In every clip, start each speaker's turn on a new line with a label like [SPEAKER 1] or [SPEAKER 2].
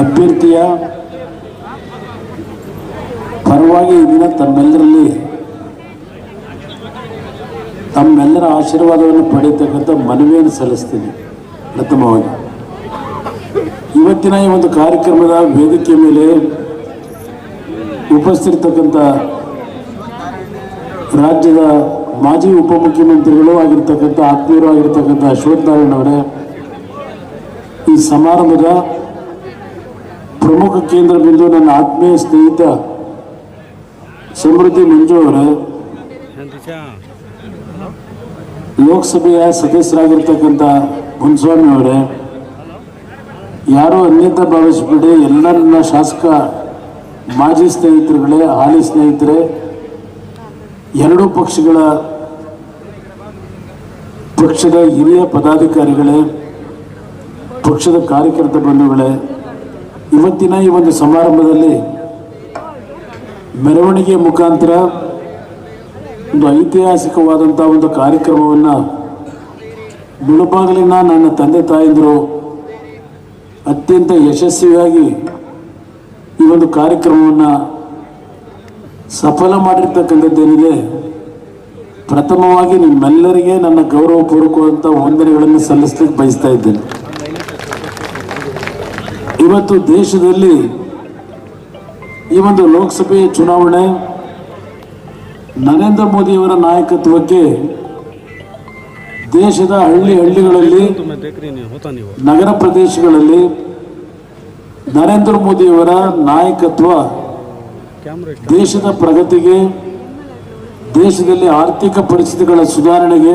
[SPEAKER 1] ಅಭ್ಯರ್ಥಿಯ ಪರವಾಗಿ ಈ ದಿನ ತಮ್ಮೆಲ್ಲರಲ್ಲಿ ತಮ್ಮೆಲ್ಲರ ಆಶೀರ್ವಾದವನ್ನು ಪಡೆಯತಕ್ಕಂಥ ಮನವಿಯನ್ನು ಸಲ್ಲಿಸ್ತೀನಿ ಪ್ರಥಮವಾಗಿ ಇವತ್ತಿನ ಈ ಒಂದು ಕಾರ್ಯಕ್ರಮದ ವೇದಿಕೆ ಮೇಲೆ ಉಪಸ್ಥಿರತಕ್ಕಂಥ ರಾಜ್ಯದ ಮಾಜಿ ಉಪಮುಖ್ಯಮಂತ್ರಿಗಳು ಆಗಿರ್ತಕ್ಕಂಥ ಆತ್ಮೀಯರು ಆಗಿರ್ತಕ್ಕಂಥ ಅಶ್ವಥ್ ನಾರಾಯಣ ಅವರೇ, ಈ ಸಮಾರಂಭದ ಪ್ರಮುಖ ಕೇಂದ್ರ ಬಿಂದು ನನ್ನ ಆತ್ಮೀಯ ಸ್ನೇಹಿತ ಸಮೃದ್ಧಿ ಮಂಜು ಅವರೇ. ಲೋಕಸಭೆಯ ಸದಸ್ಯರಾಗಿರ್ತಕ್ಕಂಥ ಮುನ್ಸ್ವಾಮಿ ಅವರೇ, ಯಾರೂ ಅನ್ಯತ ಭಾವಿಸ್ಬಿಡಿ. ಎಲ್ಲ ನನ್ನ ಶಾಸಕ ಮಾಜಿ ಸ್ನೇಹಿತರುಗಳೇ, ಹಾಲಿ ಸ್ನೇಹಿತರೆ, ಎರಡೂ ಪಕ್ಷಗಳ ಪಕ್ಷದ ಹಿರಿಯ ಪದಾಧಿಕಾರಿಗಳೇ, ಪಕ್ಷದ ಕಾರ್ಯಕರ್ತ ಬಂಧುಗಳೇ ಇವತ್ತಿನ ಈ ಒಂದು ಸಮಾರಂಭದಲ್ಲಿ ಮೆರವಣಿಗೆ ಮುಖಾಂತರ ಒಂದು ಐತಿಹಾಸಿಕವಾದಂಥ ಒಂದು ಕಾರ್ಯಕ್ರಮವನ್ನು ಮುಳುಬಾಗಿಲಿನ ನನ್ನ ತಂದೆ ತಾಯಂದಿರು ಅತ್ಯಂತ ಯಶಸ್ವಿಯಾಗಿ ಈ ಒಂದು ಕಾರ್ಯಕ್ರಮವನ್ನು ಸಫಲ ಮಾಡಿರ್ತಕ್ಕಂಥದ್ದೇನಿದೆ, ಪ್ರಥಮವಾಗಿ ನಿಮ್ಮೆಲ್ಲರಿಗೆ ನನ್ನ ಗೌರವಪೂರ್ವಕವಾದಂಥ ವಂದನೆಗಳನ್ನು ಸಲ್ಲಿಸಲಿಕ್ಕೆ ಬಯಸ್ತಾ ಇದ್ದೇನೆ. ಇವತ್ತು ದೇಶದಲ್ಲಿ ಈ ಒಂದು ಲೋಕಸಭೆ ಚುನಾವಣೆ, ನರೇಂದ್ರ ಮೋದಿಯವರ ನಾಯಕತ್ವಕ್ಕೆ ದೇಶದ ಹಳ್ಳಿ ಹಳ್ಳಿಗಳಲ್ಲಿ, ನಗರ ಪ್ರದೇಶಗಳಲ್ಲಿ ನರೇಂದ್ರ ಮೋದಿಯವರ ನಾಯಕತ್ವ ದೇಶದ ಪ್ರಗತಿಗೆ, ದೇಶದಲ್ಲಿ ಆರ್ಥಿಕ ಪರಿಸ್ಥಿತಿಗಳ ಸುಧಾರಣೆಗೆ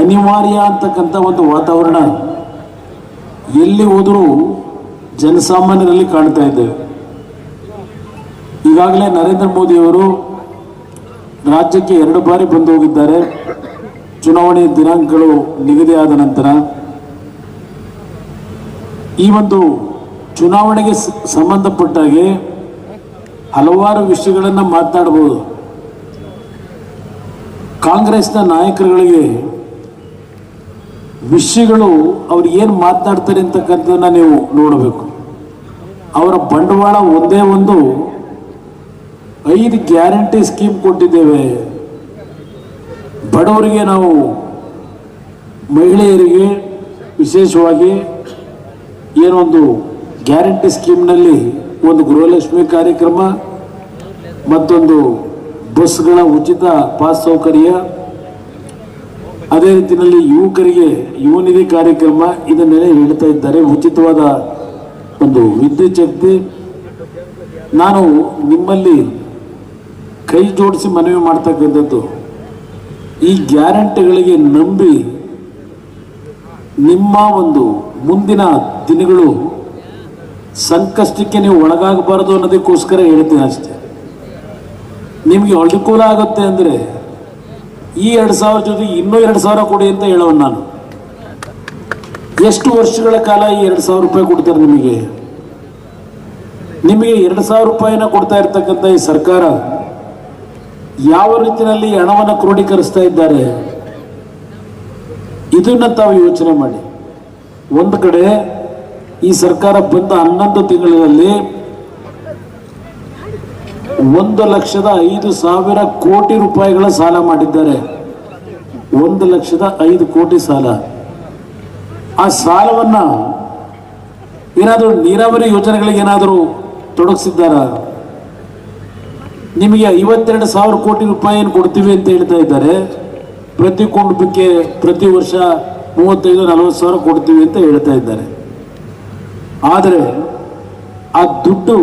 [SPEAKER 1] ಅನಿವಾರ್ಯ ಅಂತಕ್ಕಂಥ ಒಂದು ವಾತಾವರಣ ಎಲ್ಲಿ ಹೋದರೂ ಜನಸಾಮಾನ್ಯರಲ್ಲಿ ಕಾಣ್ತಾ ಇದ್ದೇವೆ. ಈಗಾಗಲೇ ನರೇಂದ್ರ ಮೋದಿಯವರು ರಾಜ್ಯಕ್ಕೆ ಎರಡು ಬಾರಿ ಬಂದು ಹೋಗಿದ್ದಾರೆ. ಚುನಾವಣೆ ದಿನಾಂಕಗಳು ನಿಗದಿಯಾದ ನಂತರ ಈ ಒಂದು ಚುನಾವಣೆಗೆ ಸಂಬಂಧಪಟ್ಟ ಸಂಬಂಧಪಟ್ಟಾಗೆ ಹಲವಾರು ವಿಷಯಗಳನ್ನು ಮಾತನಾಡಬಹುದು. ಕಾಂಗ್ರೆಸ್ನ ನಾಯಕರುಗಳಿಗೆ ವಿಷಯಗಳು ಅವ್ರು ಏನು ಮಾತನಾಡ್ತಾರೆ ಅಂತಕ್ಕಂಥದ್ದನ್ನ ನೀವು ನೋಡಬೇಕು. ಅವರ ಬಂಡವಾಳ ಒಂದೇ ಒಂದು ಐದು ಗ್ಯಾರಂಟಿ ಸ್ಕೀಮ್ ಕೊಟ್ಟಿದ್ದೇವೆ. ಬಡವರಿಗೆ ನಾವು, ಮಹಿಳೆಯರಿಗೆ ವಿಶೇಷವಾಗಿ ಏನೊಂದು ಗ್ಯಾರಂಟಿ ಸ್ಕೀಮ್ನಲ್ಲಿ ಒಂದು ಗೃಹಲಕ್ಷ್ಮಿ ಕಾರ್ಯಕ್ರಮ ಮತ್ತೊಂದು ಬಸ್ಗಳ ಉಚಿತ ಪಾಸ್ ಸೌಕರ್ಯ ಅದೇ ರೀತಿಯಲ್ಲಿ ಯುವಕರಿಗೆ ಯುವನಿಧಿ ಕಾರ್ಯಕ್ರಮ ಇದನ್ನೆಲ್ಲ ಹೇಳ್ತಾ ಇದ್ದಾರೆ. ಉಚಿತವಾದ ಒಂದು ವಿದ್ಯುತ್ ಶಕ್ತಿ. ನಾನು ನಿಮ್ಮಲ್ಲಿ ಕೈ ಜೋಡಿಸಿ ಮನವಿ ಮಾಡ್ತಕ್ಕಂಥದ್ದು, ಈ ಗ್ಯಾರಂಟಿಗಳಿಗೆ ನಂಬಿ ನಿಮ್ಮ ಒಂದು ಮುಂದಿನ ದಿನಗಳು ಸಂಕಷ್ಟಕ್ಕೆ ನೀವು ಒಳಗಾಗಬಾರದು ಅನ್ನೋದಕ್ಕೋಸ್ಕರ ಹೇಳ್ತೀನಿ ಅಷ್ಟೇ. ನಿಮಗೆ ಅನುಕೂಲ ಆಗುತ್ತೆ ಅಂದರೆ ಈ ಎರಡು ಸಾವಿರ ಜೊತೆ ಇನ್ನೂ ಎರಡು ಸಾವಿರ ಕೊಡಿ ಅಂತ ಹೇಳೋಣ ನಾನು. ಎಷ್ಟು ವರ್ಷಗಳ ಕಾಲ ಈ ಎರಡು ಸಾವಿರ ರೂಪಾಯಿ ಕೊಡ್ತಾರೆ ನಿಮಗೆ? ನಿಮಗೆ ಎರಡು ಸಾವಿರ ರೂಪಾಯಿನ ಕೊಡ್ತಾ ಇರ್ತಕ್ಕಂಥ ಈ ಸರ್ಕಾರ ಯಾವ ರೀತಿಯಲ್ಲಿ ಹಣವನ್ನು ಕ್ರೋಢೀಕರಿಸ್ತಾ ಇದ್ದಾರೆ? ಇದನ್ನ ತಾವು ಯೋಚನೆ ಮಾಡಿ. ಒಂದು ಕಡೆ ಈ ಸರ್ಕಾರ ಬಂದ ಹನ್ನೊಂದು ತಿಂಗಳಲ್ಲಿ ಒಂದು ಲಕ್ಷದ ಐದು ಸಾವಿರ ಕೋಟಿ ರೂಪಾಯಿಗಳ ಸಾಲ ಮಾಡಿದ್ದಾರೆ. ಒಂದು ಲಕ್ಷದ ಐದು ಕೋಟಿ ಸಾಲ. ಆ ಸಾಲವನ್ನ ಏನಾದರೂ ನೀರಾವರಿ ಯೋಜನೆಗಳಿಗೆ ಏನಾದರೂ ತೊಡಗಿಸಿದ್ದಾರ? ನಿಮಗೆ ಐವತ್ತೆರಡು ಸಾವಿರ ಕೋಟಿ ರೂಪಾಯಿ ಕೊಡ್ತೀವಿ ಅಂತ ಹೇಳ್ತಾ ಇದ್ದಾರೆ. ಪ್ರತಿ ಕುಟುಂಬಕ್ಕೆ ಪ್ರತಿ ವರ್ಷ ಮೂವತ್ತೈದು, ನಲವತ್ತು ಸಾವಿರ ಕೊಡ್ತೀವಿ ಅಂತ ಹೇಳ್ತಾ ಇದ್ದಾರೆ. ಆದರೆ ಆ ದುಡ್ಡು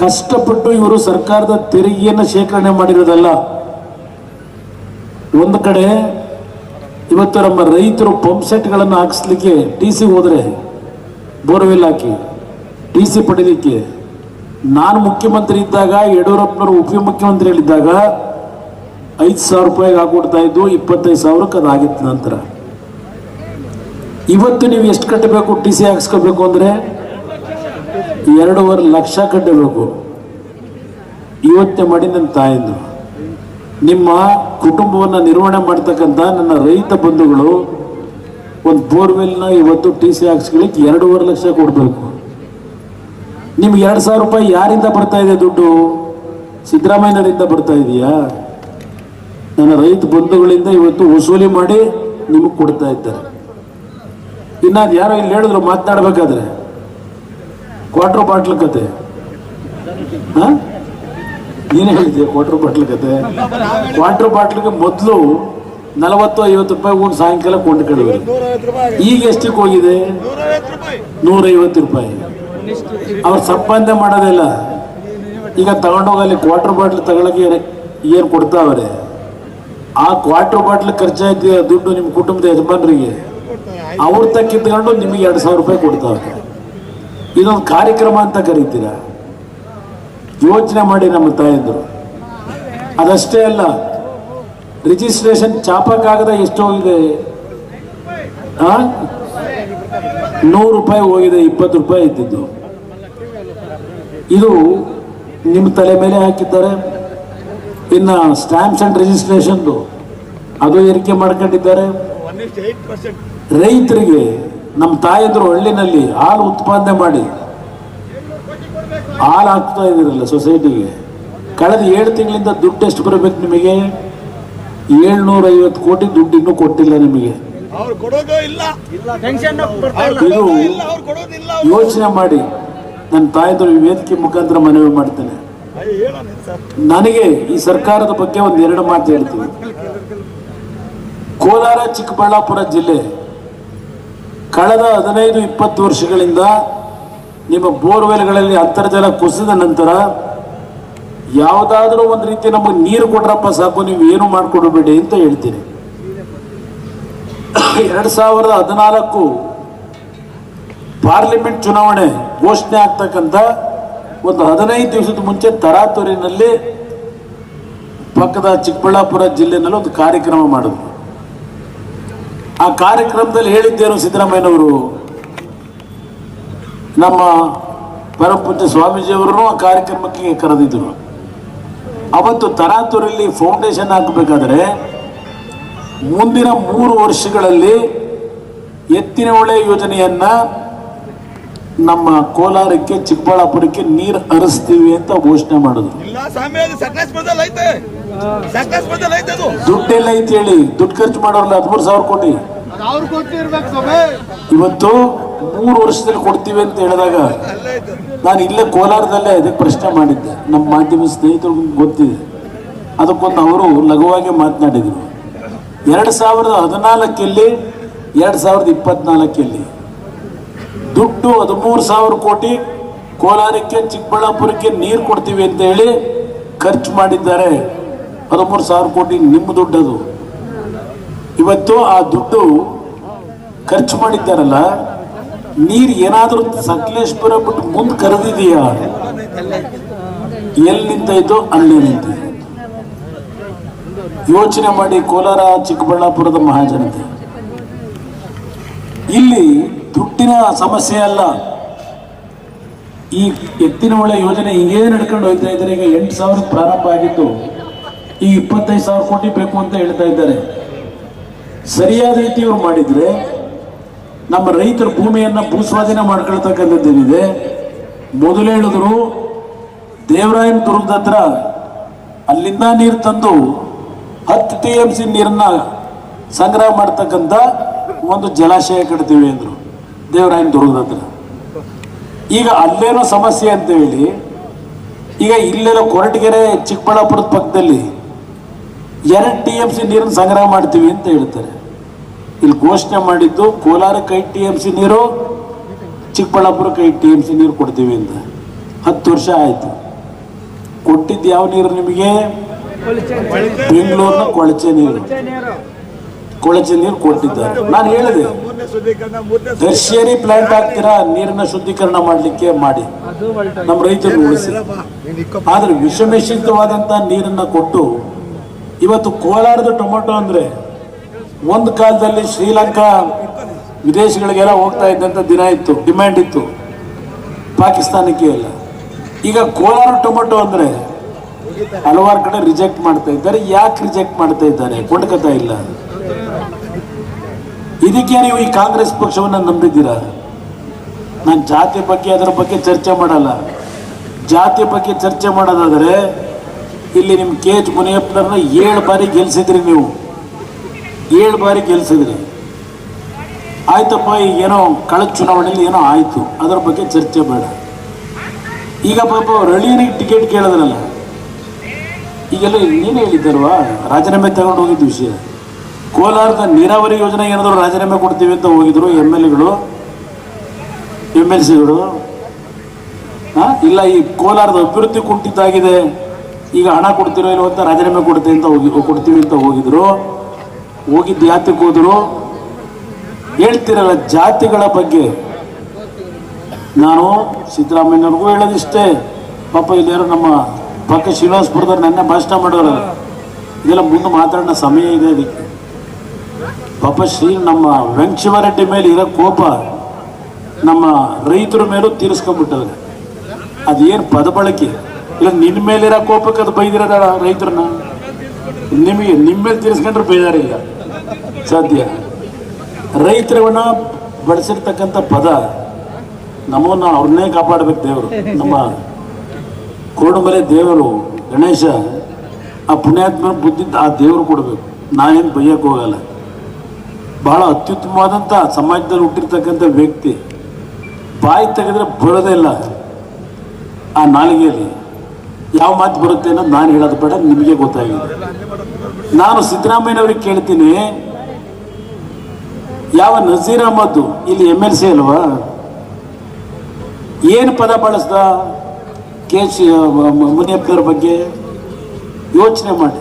[SPEAKER 1] ಕಷ್ಟಪಟ್ಟು ಇವರು ಸರ್ಕಾರದ ತೆರಿಗೆಯನ್ನು ಶೇಖರಣೆ ಮಾಡಿರೋದಲ್ಲ. ಒಂದು ಕಡೆ ಇವತ್ತು ನಮ್ಮ ರೈತರು ಪಂಪ್ ಸೆಟ್ಗಳನ್ನು ಹಾಕಿಸ್ಲಿಕ್ಕೆ ಟಿ ಸಿ ಹೋದರೆ ಬೋರ್ವೆಲ್ ಹಾಕಿ ಟಿ ಸಿ ಪಡೀಲಿಕ್ಕೆ. ನಾನು ಮುಖ್ಯಮಂತ್ರಿ ಇದ್ದಾಗ, ಯಡಿಯೂರಪ್ಪನವರು ಉಪಮುಖ್ಯಮಂತ್ರಿಗಳಿದ್ದಾಗ ಐದು ಸಾವಿರ ರೂಪಾಯಿಗೆ ಹಾಕೊಡ್ತಾ ಇದ್ದು ಇಪ್ಪತ್ತೈದು ಸಾವಿರಕ್ಕೆ ಅದಾಗಿತ್ತು ನಂತರ. ಇವತ್ತು ನೀವು ಎಷ್ಟು ಕಟ್ಟಬೇಕು ಟಿ ಸಿ ಹಾಕ್ಸ್ಕೋಬೇಕು ಅಂದರೆ ಎರಡೂವರೆ ಲಕ್ಷ ಕಟ್ಟಬೇಕು. ಇವತ್ತೇ ಮಾಡಿ ನನ್ನ ತಾಯಂದು ನಿಮ್ಮ ಕುಟುಂಬವನ್ನು ನಿರ್ವಹಣೆ ಮಾಡ್ತಕ್ಕಂಥ ನನ್ನ ರೈತ ಬಂಧುಗಳು ಒಂದು ಬೋರ್ವೆಲ್ನ ಇವತ್ತು ಟಿ ಸಿ ಹಾಕ್ಸ್ಕೊಳ್ಳಿಕ್ಕೆ ಎರಡೂವರೆ ಲಕ್ಷ ಕೊಡಬೇಕು. ನಿಮ್ಗೆ ಎರಡು ಸಾವಿರ ರೂಪಾಯಿ ಯಾರಿಂದ ಬರ್ತಾ ಇದೆ ದುಡ್ಡು? ಸಿದ್ದರಾಮಯ್ಯನವರಿಂದ ಬರ್ತಾ ಇದೆಯಾ? ನನ್ನ ರೈತ ಬಂಧುಗಳಿಂದ ಇವತ್ತು ವಸೂಲಿ ಮಾಡಿ ನಿಮಗೆ ಕೊಡ್ತಾ ಇದ್ದಾರೆ. ಇನ್ನು ಅದು ಯಾರೋ ಇಲ್ಲಿ ಹೇಳಿದ್ರು ಮಾತನಾಡ್ಬೇಕಾದ್ರೆ. ಕ್ವಾರ್ಟರ್ ಬಾಟ್ಲ್ ಕತೆ. ನೀನು ಹೇಳಿದ್ಯಾ ಕ್ವಾರ್ಟರ್ ಬಾಟ್ಲ್ ಕತೆ? ಕ್ವಾರ್ಟರ್ ಬಾಟ್ಲಿಗೆ ಮೊದಲು ನಲವತ್ತು ಐವತ್ತು ರೂಪಾಯಿ ಒಂದು ಸಾಯಂಕಾಲ ಕೊಂಡು ಕಡಿವೆ ಈಗ ಎಷ್ಟಕ್ಕೆ ಹೋಗಿದೆ? ನೂರೈವತ್ತು ರೂಪಾಯಿ. ಅವ್ರು ಸಂಬಂಧ ಮಾಡೋದಿಲ್ಲ ಈಗ ತಗೊಂಡೋಗಲ್ಲಿ ಕ್ವಾಟ್ರ್ ಬಾಟ್ಲ್ ತಗೊಳಕ್ಕೆ ಏನು ಕೊಡ್ತಾವ್ರೆ? ಆ ಕ್ವಾರ್ಟರ್ ಬಾಟ್ಲ್ ಖರ್ಚಾಯ್ತು ದುಡ್ಡು ನಿಮ್ಮ ಕುಟುಂಬದ ಯಜಮಾನರಿಗೆ. ಅವ್ರ ತಕ್ಕಿದ್ಕೊಂಡು ನಿಮಗೆ ಎರಡು ಸಾವಿರ ರೂಪಾಯಿ ಕೊಡ್ತಾವ್ರೆ. ಇದೊಂದು ಕಾರ್ಯಕ್ರಮ ಅಂತ ಕರೀತೀರ? ಯೋಚನೆ ಮಾಡಿ ನಮ್ಮ ತಾಯಂದರು. ಅದಷ್ಟೇ ಅಲ್ಲ ರಿಜಿಸ್ಟ್ರೇಷನ್ ಚಾಪಕ್ಕಾಗದ ಎಷ್ಟು ಹೋಗಿದೆ? ನೂರು ರೂಪಾಯಿ ಹೋಗಿದೆ ಇಪ್ಪತ್ತು ರೂಪಾಯಿ ಇದ್ದಿದ್ದು. ಇದು ನಿಮ್ಮ ತಲೆ ಮೇಲೆ ಹಾಕಿದ್ದಾರೆ. ಇನ್ನು ಸ್ಟ್ಯಾಂಪ್ಸ್ ಅಂಡ್ ರಿಜಿಸ್ಟ್ರೇಷನ್ದು ಅದು ಏರಿಕೆ ಮಾಡ್ಕೊಂಡಿದ್ದಾರೆ. ರೈತರಿಗೆ ನಮ್ಮ ತಾಯಿದ್ರು ಹಳ್ಳಿನಲ್ಲಿ ಹಾಲು ಉತ್ಪಾದನೆ ಮಾಡಿ ಹಾಲು ಹಾಕ್ತಾ ಇದ್ದೀರಲ್ಲ ಸೊಸೈಟಿಗೆ. ಕಳೆದ ಏಳು ತಿಂಗಳಿಂದ ದುಡ್ಡು ಎಷ್ಟು ಬರಬೇಕು ನಿಮಗೆ? ಏಳ್ನೂರ ಐವತ್ತು ಕೋಟಿ ದುಡ್ಡು ಇನ್ನೂ ಕೊಟ್ಟಿಲ್ಲ ನಿಮಗೆ.
[SPEAKER 2] ಅವ್ರು ಕೊಡೋದು ಇಲ್ಲ.
[SPEAKER 1] ಇದು
[SPEAKER 2] ಇಲ್ಲ ಅವ್ರು ಕೊಡೋದಿಲ್ಲ
[SPEAKER 1] ಯೋಚನೆ ಮಾಡಿ. ನನ್ನ ತಾಯಿದ್ರು ಈ ವೇದಿಕೆ ಮುಖಾಂತರ ಮನವಿ ಮಾಡ್ತೇನೆ. ನನಗೆ ಈ ಸರ್ಕಾರದ ಬಗ್ಗೆ ಒಂದೆರಡು ಎರಡು ಮಾತು ಹೇಳ್ತೀನಿ. ಕೋಲಾರ ಚಿಕ್ಕಬಳ್ಳಾಪುರ ಜಿಲ್ಲೆ ಕಳೆದ ಹದಿನೈದು, ಇಪ್ಪತ್ತು ವರ್ಷಗಳಿಂದ ನಿಮ್ಮ ಬೋರ್ವೆಲ್ಗಳಲ್ಲಿ ಅಂತರ್ಜಲ ಕುಸಿದ ನಂತರ ಯಾವುದಾದ್ರೂ ಒಂದು ರೀತಿ ನಮಗೆ ನೀರು ಕೊಟ್ರಪ್ಪ ಸಾಕು, ನೀವು ಏನು ಮಾಡಿಕೊಡಬೇಡಿ ಅಂತ ಹೇಳ್ತೀನಿ. ಎರಡು ಸಾವಿರದ ಹದಿನಾಲ್ಕು ಪಾರ್ಲಿಮೆಂಟ್ ಚುನಾವಣೆ ಘೋಷಣೆ ಆಗ್ತಕ್ಕಂಥ ಒಂದು ಹದಿನೈದು ದಿವಸದ ಮುಂಚೆ ತರಾತುರಿನಲ್ಲಿ ಪಕ್ಕದ ಚಿಕ್ಕಬಳ್ಳಾಪುರ ಜಿಲ್ಲೆನಲ್ಲಿ ಒಂದು ಕಾರ್ಯಕ್ರಮ ಮಾಡಿದ್ರು. ಆ ಕಾರ್ಯಕ್ರಮದಲ್ಲಿ ಹೇಳಿದ್ದೇನು ಸಿದ್ದರಾಮಯ್ಯನವರು? ನಮ್ಮ ಪರಮಪೂಜ್ಯ ಸ್ವಾಮೀಜಿಯವರನ್ನು ಆ ಕಾರ್ಯಕ್ರಮಕ್ಕೆ ಕರೆದಿದ್ದರು. ಅವತ್ತು ತರಾತುರಲ್ಲಿ ಫೌಂಡೇಶನ್ ಹಾಕಬೇಕಾದ್ರೆ ಮುಂದಿನ ಮೂರು ವರ್ಷಗಳಲ್ಲಿ ಎತ್ತಿನ ಹೊಳೆ ಯೋಜನೆಯನ್ನ ನಮ್ಮ ಕೋಲಾರಕ್ಕೆ ಚಿಕ್ಕಬಳ್ಳಾಪುರಕ್ಕೆ ನೀರು ಹರಿಸ್ತೀವಿ ಅಂತ ಘೋಷಣೆ ಮಾಡಿದ್ರು. ದುಡ್ಡೆಲ್ಲ ಐತಿ ಹೇಳಿ ದುಡ್ಡು ಖರ್ಚು ಮಾಡೋರಲ್ಲ ಹದಿಮೂರು ಸಾವಿರ ಕೋಟಿ. ಇವತ್ತು ಮೂರು ವರ್ಷದಲ್ಲಿ ಕೊಡ್ತೀವಿ ಅಂತ ಹೇಳಿದಾಗ ನಾನು ಇಲ್ಲೇ ಕೋಲಾರದಲ್ಲೇ ಅದಕ್ಕೆ ಪ್ರಶ್ನೆ ಮಾಡಿದ್ದೆ. ನಮ್ಮ ಮಾಧ್ಯಮ ಸ್ನೇಹಿತರು ಗೊತ್ತಿದೆ. ಅದಕ್ಕೊಂದು ಅವರು ಲಘುವಾಗಿ ಮಾತನಾಡಿದರು. ಎರಡು ಸಾವಿರದ ಹದಿನಾಲ್ಕಲ್ಲಿ, ಎರಡು ಸಾವಿರದ ಇಪ್ಪತ್ನಾಲ್ಕಲ್ಲಿ ದುಡ್ಡು ಹದಿಮೂರು ಸಾವಿರ ಕೋಟಿ, ಕೋಲಾರಕ್ಕೆ, ಚಿಕ್ಕಬಳ್ಳಾಪುರಕ್ಕೆ ನೀರು ಕೊಡ್ತೀವಿ ಅಂತ ಹೇಳಿ ಖರ್ಚು ಮಾಡಿದ್ದಾರೆ. ಹದಿಮೂರು ಸಾವಿರ ಕೋಟಿ ನಿಮ್ಮ ದುಡ್ಡದು. ಇವತ್ತು ಆ ದುಡ್ಡು ಖರ್ಚು ಮಾಡಿದ್ದಾರಲ್ಲ, ನೀರು ಏನಾದರೂ ಸಕಲೇಶ್ಪುರ ಬಿಟ್ಟು ಮುಂದೆ ಕರೆದಿದೆಯಾ? ಎಲ್ಲಿ ನಿಂತೈತೋ ಅಲ್ಲಿ ನಿಂತ ಯೋಚನೆ ಮಾಡಿ ಕೋಲಾರ, ಚಿಕ್ಕಬಳ್ಳಾಪುರದ ಮಹಾಜನತೆ. ಇಲ್ಲಿ ದುಡ್ಡಿನ ಸಮಸ್ಯೆ ಅಲ್ಲ. ಈ ಎತ್ತಿನ ಒಳ್ಳೆ ಯೋಜನೆ ಹೀಗೇ ನಡ್ಕೊಂಡು ಹೋಗ್ತಾ ಇದ್ದಾರೆ. ಈಗ ಎಂಟು ಸಾವಿರ ಪ್ರಾರಂಭ ಆಗಿತ್ತು. ಈಗ ಇಪ್ಪತ್ತೈದು ಸಾವಿರ ಕೋಟಿ ಬೇಕು ಅಂತ ಹೇಳ್ತಾ ಇದ್ದಾರೆ. ಸರಿಯಾದ ರೀತಿ ಇವ್ರು ಮಾಡಿದ್ರೆ ನಮ್ಮ ರೈತರ ಭೂಮಿಯನ್ನು ಭೂಸ್ವಾಧೀನ ಮಾಡ್ಕೊಳ್ತಕ್ಕಂಥದ್ದೇನಿದೆ? ಮೊದಲು ಹೇಳಿದ್ರು, ದೇವರಾಯನ ದುರ್ಗದ ಹತ್ರ ಅಲ್ಲಿಂದ ನೀರು ತಂದು ಹತ್ತು ಟಿ ಎಂ ಸಿ ನೀರನ್ನ ಸಂಗ್ರಹ ಮಾಡ್ತಕ್ಕಂಥ ಒಂದು ಜಲಾಶಯ ಕಟ್ತೀವಿ ಅಂದರು ದೇವರಾಯನ ದುರ್ಗದ ಹತ್ರ. ಈಗ ಅಲ್ಲೇನೋ ಸಮಸ್ಯೆ ಅಂತ ಹೇಳಿ, ಈಗ ಇಲ್ಲೆಲ್ಲ ಕೊರಟಗೆರೆ ಚಿಕ್ಕಬಳ್ಳಾಪುರದ ಪಕ್ಕದಲ್ಲಿ ಎರಡು ಟಿ ಎಂ ಸಿ ನೀರನ್ನು ಸಂಗ್ರಹ ಮಾಡ್ತೀವಿ ಅಂತ ಹೇಳ್ತಾರೆ. ಇಲ್ಲಿ ಘೋಷಣೆ ಮಾಡಿದ್ದು ಕೋಲಾರಕ್ಕೆ ಐದು ಟಿ ಎಂ ಸಿ ನೀರು ಚಿಕ್ಕಬಳ್ಳಾಪುರಕ್ಕೆ ಐದು ಟಿ ಎಂ ಸಿ ನೀರು ಕೊಡ್ತೀವಿ ಅಂತ. ಹತ್ತು ವರ್ಷ ಆಯಿತು. ಕೊಟ್ಟಿದ್ದು ಯಾವ ನೀರು ನಿಮಗೆ? ಬೆಂಗಳೂರಿನ ಕೊಳಚೆ ನೀರು. ಕೊಳಚೆ ನೀರು ಕೊಟ್ಟಿದ್ದಾರೆ. ನಾನು ಹೇಳಿದೆ ಟೆರ್ಷಿಯರಿ ಪ್ಲಾಂಟ್ ಹಾಕ್ತೀರಾ? ನೀರಿನ ಶುದ್ಧೀಕರಣ ಮಾಡಲಿಕ್ಕೆ ಮಾಡಿ. ನಮ್ಮ ರೈತರು ಉಳಿಸಿ. ಆದ್ರೆ ವಿಷಮಿಶ್ರಿತವಾದಂತಹ ನೀರನ್ನ ಕೊಟ್ಟು ಇವತ್ತು ಕೋಲಾರದ ಟೊಮೊಟೊ ಅಂದ್ರೆ ಒಂದು ಕಾಲದಲ್ಲಿ ಶ್ರೀಲಂಕಾ ವಿದೇಶಗಳಿಗೆಲ್ಲ ಹೋಗ್ತಾ ಇದ್ದಂಥ ದಿನ ಇತ್ತು ಡಿಮ್ಯಾಂಡ್ ಇತ್ತು. ಪಾಕಿಸ್ತಾನಕ್ಕೆ ಎಲ್ಲ ಈಗ ಕೋಲಾರ ಟೊಮೊಟೊ ಅಂದ್ರೆ ಹಲವಾರು ಕಡೆ ರಿಜೆಕ್ಟ್ ಮಾಡ್ತಾ ಇದ್ದಾರೆ. ಯಾಕೆ ರಿಜೆಕ್ಟ್ ಮಾಡ್ತಾ ಇದ್ದಾರೆ? ಕೊಂಡ್ಕೊತಾ ಇಲ್ಲ. ಇದಕ್ಕೆ ನೀವು ಈ ಕಾಂಗ್ರೆಸ್ ಪಕ್ಷವನ್ನು ನಂಬಿದ್ದೀರಾ? ನಾನು ಜಾತಿ ಬಗ್ಗೆ, ಅದರ ಬಗ್ಗೆ ಚರ್ಚೆ ಮಾಡಲ್ಲ. ಜಾತಿ ಬಗ್ಗೆ ಚರ್ಚೆ ಮಾಡೋದಾದರೆ ಇಲ್ಲಿ ನಿಮ್ಮ ಕೆ ಎಚ್ ಮುನಿಯಪ್ಪನವ್ರನ್ನ ಏಳು ಬಾರಿ ಗೆಲ್ಸಿದ್ರಿ ನೀವು. ಏಳು ಬಾರಿ ಗೆಲ್ಸಿದ್ರಿ. ಆಯ್ತಪ್ಪ, ಈಗ ಏನೋ ಕಳೆದ ಚುನಾವಣೆಯಲ್ಲಿ ಏನೋ ಆಯಿತು. ಅದರ ಬಗ್ಗೆ ಚರ್ಚೆ ಬೇಡ. ಈಗ ಪಾಪ ಅವ್ರು ಟಿಕೆಟ್ ಕೇಳಿದ್ರಲ್ಲ. ಈಗೆಲ್ಲ ನೀನು ಹೇಳಿದ್ದಲ್ವಾ? ರಾಜೀನಾಮೆ ತಗೊಂಡು ಹೋಗಿದ್ದ ವಿಷಯ. ಕೋಲಾರದ ನೀರಾವರಿ ಯೋಜನೆ ಏನಾದರೂ ರಾಜೀನಾಮೆ ಕೊಡ್ತೀವಿ ಅಂತ ಹೋಗಿದ್ರು ಎಂ ಎಲ್ ಎಗಳು, ಎಂ ಎಲ್ ಸಿಗಳು. ಇಲ್ಲ, ಈ ಕೋಲಾರದ ಅಭಿವೃದ್ಧಿ ಕುಂಠಿತಾಗಿದೆ ಈಗ ಹಣ ಕೊಡ್ತಿರೋ ಇಲ್ಲೋ ಅಂತ ರಾಜೀನಾಮೆ ಕೊಡ್ತೀವಿ ಅಂತ ಹೋಗಿ ಕೊಡ್ತೀವಿ ಅಂತ ಹೋಗಿದ್ರು. ಹೋಗಿದ್ದು ಯಾತಕ್ಕೆ ಹೋದ್ರು. ಹೇಳ್ತಿರಲ್ಲ ಜಾತಿಗಳ ಬಗ್ಗೆ. ನಾನು ಸಿದ್ದರಾಮಯ್ಯವ್ರಿಗೂ ಹೇಳೋದಿಷ್ಟೇ ಪಾಪ ಇಲ್ಲಾರು ನಮ್ಮ ಪಕ್ಕ ಶ್ರೀನಿವಾಸಪುರದವ್ರು ನನ್ನ ಭಾಷಣ ಮಾಡೋರು. ಇದೆಲ್ಲ ಮುಂದೆ ಮಾತಾಡೋ ಸಮಯ ಇದೆ ಅದಕ್ಕೆ. ಪಾಪ ಶ್ರೀ ನಮ್ಮ ವೆಂಕಶಿವರೆಡ್ಡಿ ಮೇಲೆ ಇರೋ ಕೋಪ ನಮ್ಮ ರೈತರ ಮೇಲೂ ತೀರಿಸ್ಕೊಂಡ್ಬಿಟ್ಟವ್ರೆ. ಅದೇನು ಪದ ಬಳಕೆ ಇಲ್ಲ ನಿನ್ನ ಮೇಲಿರೋ ಕೋಪಕ್ಕೆ ಅದು ಬೈದಿರೋದ ರೈತರನ್ನ? ನಿಮಗೆ ನಿಮ್ಮ ಮೇಲೆ ತೀರಿಸ್ಕೊಂಡ್ರೆ ಬೇಜಾರಿಲ್ಲ ಸಾಧ್ಯ. ರೈತರವನ್ನ ಬಳಸಿರ್ತಕ್ಕಂಥ ಪದ, ನಮ್ಮನ್ನ ಅವ್ರನ್ನೇ ಕಾಪಾಡ್ಬೇಕು ದೇವರು. ನಮ್ಮ ಕೋಡುಮಲೆ ದೇವರು, ಗಣೇಶ, ಆ ಪುಣ್ಯಾತ್ಮ ಬುದ್ಧಿ ಆ ದೇವರು ಕೊಡಬೇಕು. ನಾನೇನು ಬೈಯಕ್ಕೆ ಹೋಗಲ್ಲ. ಬಹಳ ಅತ್ಯುತ್ತಮವಾದಂಥ ಸಮಾಜದಲ್ಲಿ ಹುಟ್ಟಿರ್ತಕ್ಕಂಥ ವ್ಯಕ್ತಿ. ಬಾಯಿ ತೆಗೆದ್ರೆ ಬರೋದೇ ಇಲ್ಲ. ಆ ನಾಲಿಗೆಯಲ್ಲಿ. ಯಾವ ಮಾತು ಬರುತ್ತೆ ಅನ್ನೋದು ನಾನು ಹೇಳೋದು ಬೇಡ, ನಿಮಗೆ ಗೊತ್ತಾಗಿದೆ. ನಾನು ಸಿದ್ದರಾಮಯ್ಯನವ್ರಿಗೆ ಕೇಳ್ತೀನಿ, ಯಾವ ನಜೀರ್ ಅಹಮದ್ ಇಲ್ಲಿ ಎಂ ಎಲ್ ಸಿ ಅಲ್ವಾ? ಏನು ಪದ ಬಳಸ್ದ? ಕೆ ಎಚ್, ಮುನಿಯಪ್ಪನವ್ರ ಬಗ್ಗೆ ಯೋಚನೆ ಮಾಡಿ.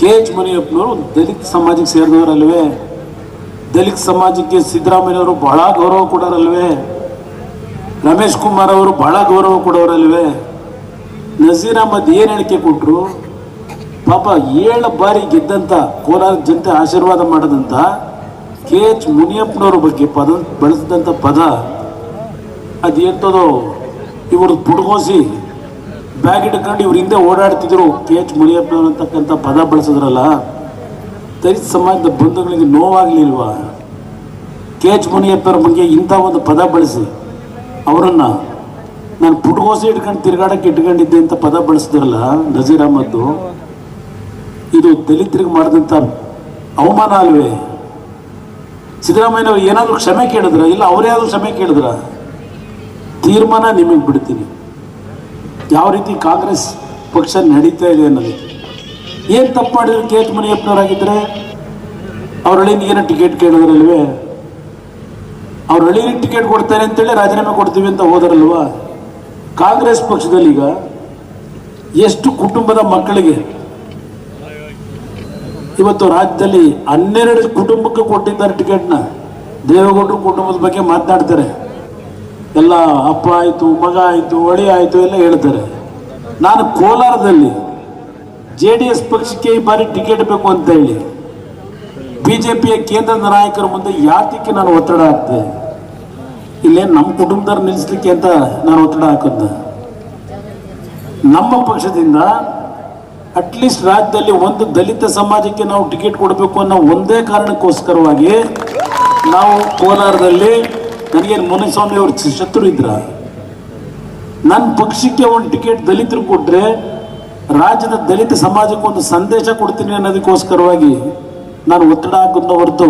[SPEAKER 1] ಕೆ ಎಚ್ ಮುನಿಯಪ್ಪನವರು ದಲಿತ ಸಮಾಜಕ್ಕೆ ಸೇರಿದವರಲ್ವೇ? ದಲಿತ ಸಮಾಜಕ್ಕೆ ಸಿದ್ದರಾಮಯ್ಯವರು ಬಹಳ ಗೌರವ ಕೊಡೋರಲ್ವೇ? ರಮೇಶ್ ಕುಮಾರ್ ಅವರು ಬಹಳ ಗೌರವ ಕೊಡೋರಲ್ವೇ? ನಜೀರ್ ಅಹಮದ್ ಏನು ಹೇಳಿಕೆ ಕೊಟ್ಟರು ಪಾಪ ಏಳು ಬಾರಿ ಗೆದ್ದಂಥ ಕೋಲಾರ ಜನತೆ ಆಶೀರ್ವಾದ ಮಾಡದಂಥ ಕೆ ಎಚ್ ಮುನಿಯಪ್ಪನವ್ರ ಬಗ್ಗೆ ಪದ ಬಳಸಿದಂಥ ಪದ, ಅದು ಎಂಥದೋ ಇವರು ಪುಡ್ಗೋಸಿ ಬ್ಯಾಗ್ ಇಟ್ಕೊಂಡು ಇವ್ರ ಹಿಂದೆ ಓಡಾಡ್ತಿದ್ರು. ಕೆ ಎಚ್ ಮುನಿಯಪ್ಪನವ್ರು ಅಂತಕ್ಕಂಥ ಪದ ಬಳಸಿದ್ರಲ್ಲ, ದಲಿತ ಸಮಾಜದ ಬಂಧುಗಳಿಗೆ ನೋವಾಗ್ಲಿಲ್ವಾ? ಕೆ ಎಚ್ ಮುನಿಯಪ್ಪನವ್ರ ಬಗ್ಗೆ ಇಂಥ ಒಂದು ಪದ ಬಳಸಿ, ಅವರನ್ನು ನಾನು ಪುಟ್ಗೋಸಿ ಇಟ್ಕೊಂಡು ತಿರ್ಗಾಡಕ್ಕೆ ಇಟ್ಕೊಂಡಿದ್ದೆ ಅಂತ ಪದ ಬಳಸಿದ್ರಲ್ಲ ನಜೀರ್ ಅಹಮದ್ದು ಇದು ದಲಿತರಿಗೆ ಮಾಡಿದಂಥ ಅವಮಾನ ಅಲ್ವೇ? ಸಿದ್ದರಾಮಯ್ಯನವ್ರು ಏನಾದರೂ ಕ್ಷಮೆ ಕೇಳಿದ್ರ? ಇಲ್ಲ, ಅವರೇ ಆದರೂ ಕ್ಷಮೆ ಕೇಳಿದ್ರ? ತೀರ್ಮಾನ ನಿಮಗೆ ಬಿಡ್ತೀನಿ. ಯಾವ ರೀತಿ ಕಾಂಗ್ರೆಸ್ ಪಕ್ಷ ನಡೀತಾ ಇದೆ ಅನ್ನೋದು. ಏನು ತಪ್ಪು ಮಾಡಿದ್ರು ಕೆ ಎಚ್ ಮುನಿಯಪ್ಪನವರಾಗಿದ್ದರೆ ಅವ್ರ ಹಳ್ಳಿನ ಏನೋ ಟಿಕೆಟ್ ಕೇಳಿದ್ರಲ್ವೇ? ಅವ್ರ ಹಳ್ಳಿಗೆ ಟಿಕೆಟ್ ಕೊಡ್ತಾರೆ ಅಂತೇಳಿ ರಾಜೀನಾಮೆ ಕೊಡ್ತೀವಿ ಅಂತ ಹೋದರಲ್ವಾ? ಕಾಂಗ್ರೆಸ್ ಪಕ್ಷದಲ್ಲಿ ಈಗ ಎಷ್ಟು ಕುಟುಂಬದ ಮಕ್ಕಳಿಗೆ ಇವತ್ತು ರಾಜ್ಯದಲ್ಲಿ ಹನ್ನೆರಡು ಕುಟುಂಬಕ್ಕೆ ಕೊಟ್ಟಿದ್ದಾರೆ ಟಿಕೆಟ್ನ ದೇವೇಗೌಡರು ಕುಟುಂಬದ ಬಗ್ಗೆ ಮಾತನಾಡ್ತಾರೆ. ಎಲ್ಲ ಅಪ್ಪ ಆಯಿತು, ಮಗ ಆಯಿತು ಒಳಿ ಆಯಿತು ಎಲ್ಲ ಹೇಳ್ತಾರೆ. ನಾನು ಕೋಲಾರದಲ್ಲಿ ಜೆ ಡಿ ಎಸ್ ಪಕ್ಷಕ್ಕೆ ಈ ಬಾರಿ ಟಿಕೆಟ್ ಬೇಕು ಅಂತ ಹೇಳಿ, ಬಿ ಜೆ ಪಿಯ ಕೇಂದ್ರದ ನಾಯಕರ ಮುಂದೆ ಯಾತಕ್ಕೆ ನಾನು ಒತ್ತಡ ಹಾಕ್ತೆ ಇಲ್ಲೇ ನಮ್ಮ ಕುಟುಂಬದವ್ರು ನಿಲ್ಲಿಸ್ಲಿಕ್ಕೆ ಅಂತ ನಾನು ಒತ್ತಡ ಹಾಕಿದ್ದೆ ನಮ್ಮ ಪಕ್ಷದಿಂದ ಅಟ್ಲೀಸ್ಟ್ ರಾಜ್ಯದಲ್ಲಿ ಒಂದು ದಲಿತ ಸಮಾಜಕ್ಕೆ ನಾವು ಟಿಕೆಟ್ ಕೊಡಬೇಕು ಅನ್ನೋ ಒಂದೇ ಕಾರಣಕ್ಕೋಸ್ಕರವಾಗಿ ನಾವು ಕೋಲಾರದಲ್ಲಿ ನನಗೇನು ಮುನಿಸ್ವಾಮಿ ಅವ್ರ ಶತ್ರು ಇದ್ರ. ನನ್ನ ಪಕ್ಷಕ್ಕೆ ಒಂದು ಟಿಕೆಟ್ ದಲಿತರು ಕೊಟ್ಟರೆ ರಾಜ್ಯದ ದಲಿತ ಸಮಾಜಕ್ಕೆ ಒಂದು ಸಂದೇಶ ಕೊಡ್ತೀನಿ ಅನ್ನೋದಕ್ಕೋಸ್ಕರವಾಗಿ ನಾನು ಒತ್ತಡ ಹಾಕೋದನ್ನ ಹೊರತು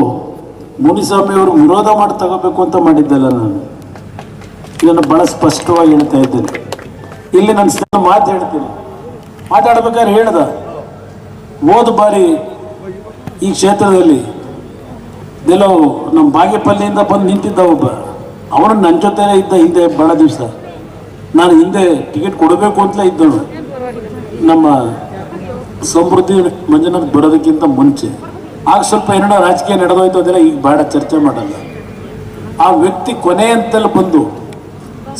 [SPEAKER 1] ಮುನಿಸ್ವಾಮಿ ಅವರು ವಿರೋಧ ಮಾಡಿ ತಗೋಬೇಕು ಅಂತ ಮಾಡಿದ್ದಲ್ಲ ನಾನು. ಇದನ್ನು ಬಹಳ ಸ್ಪಷ್ಟವಾಗಿ ಹೇಳ್ತಾ ಇದ್ದೇನೆ. ಇಲ್ಲಿ ನಾನು ಸಣ್ಣ ಮಾತು ಹೇಳ್ತೀನಿ. ಮಾತಾಡ್ಬೇಕಾದ್ರೆ ಹೇಳ್ದ. ಹೋದ ಬಾರಿ ಈ ಕ್ಷೇತ್ರದಲ್ಲಿ ಎಲ್ಲೋ ನಮ್ಮ ಬಾಗೇಪಲ್ಲಿಯಿಂದ ಬಂದು ನಿಂತಿದ್ದ ಒಬ್ಬ. ಅವನು ನನ್ನ ಜೊತೆನೇ ಇದ್ದ ಹಿಂದೆ ಬಹಳ ದಿವಸ. ನಾನು ಹಿಂದೆ ಟಿಕೆಟ್ ಕೊಡಬೇಕು ಅಂತಲೇ ಇದ್ದವನು. ನಮ್ಮ ಸಮೃದ್ಧಿ ಮಂಜುನಾಥ್ ಬರೋದಕ್ಕಿಂತ ಮುಂಚೆ. ಆಗ ಸ್ವಲ್ಪ ಏನೋ ರಾಜಕೀಯ ನಡೆದೋಯ್ತು ಅದೆಲ್ಲ ಈಗ ಬೇಡ ಚರ್ಚೆ ಮಾಡಲ್ಲ. ಆ ವ್ಯಕ್ತಿ ಕೊನೆ ಅಂತಲ್ಲಿ ಬಂದು,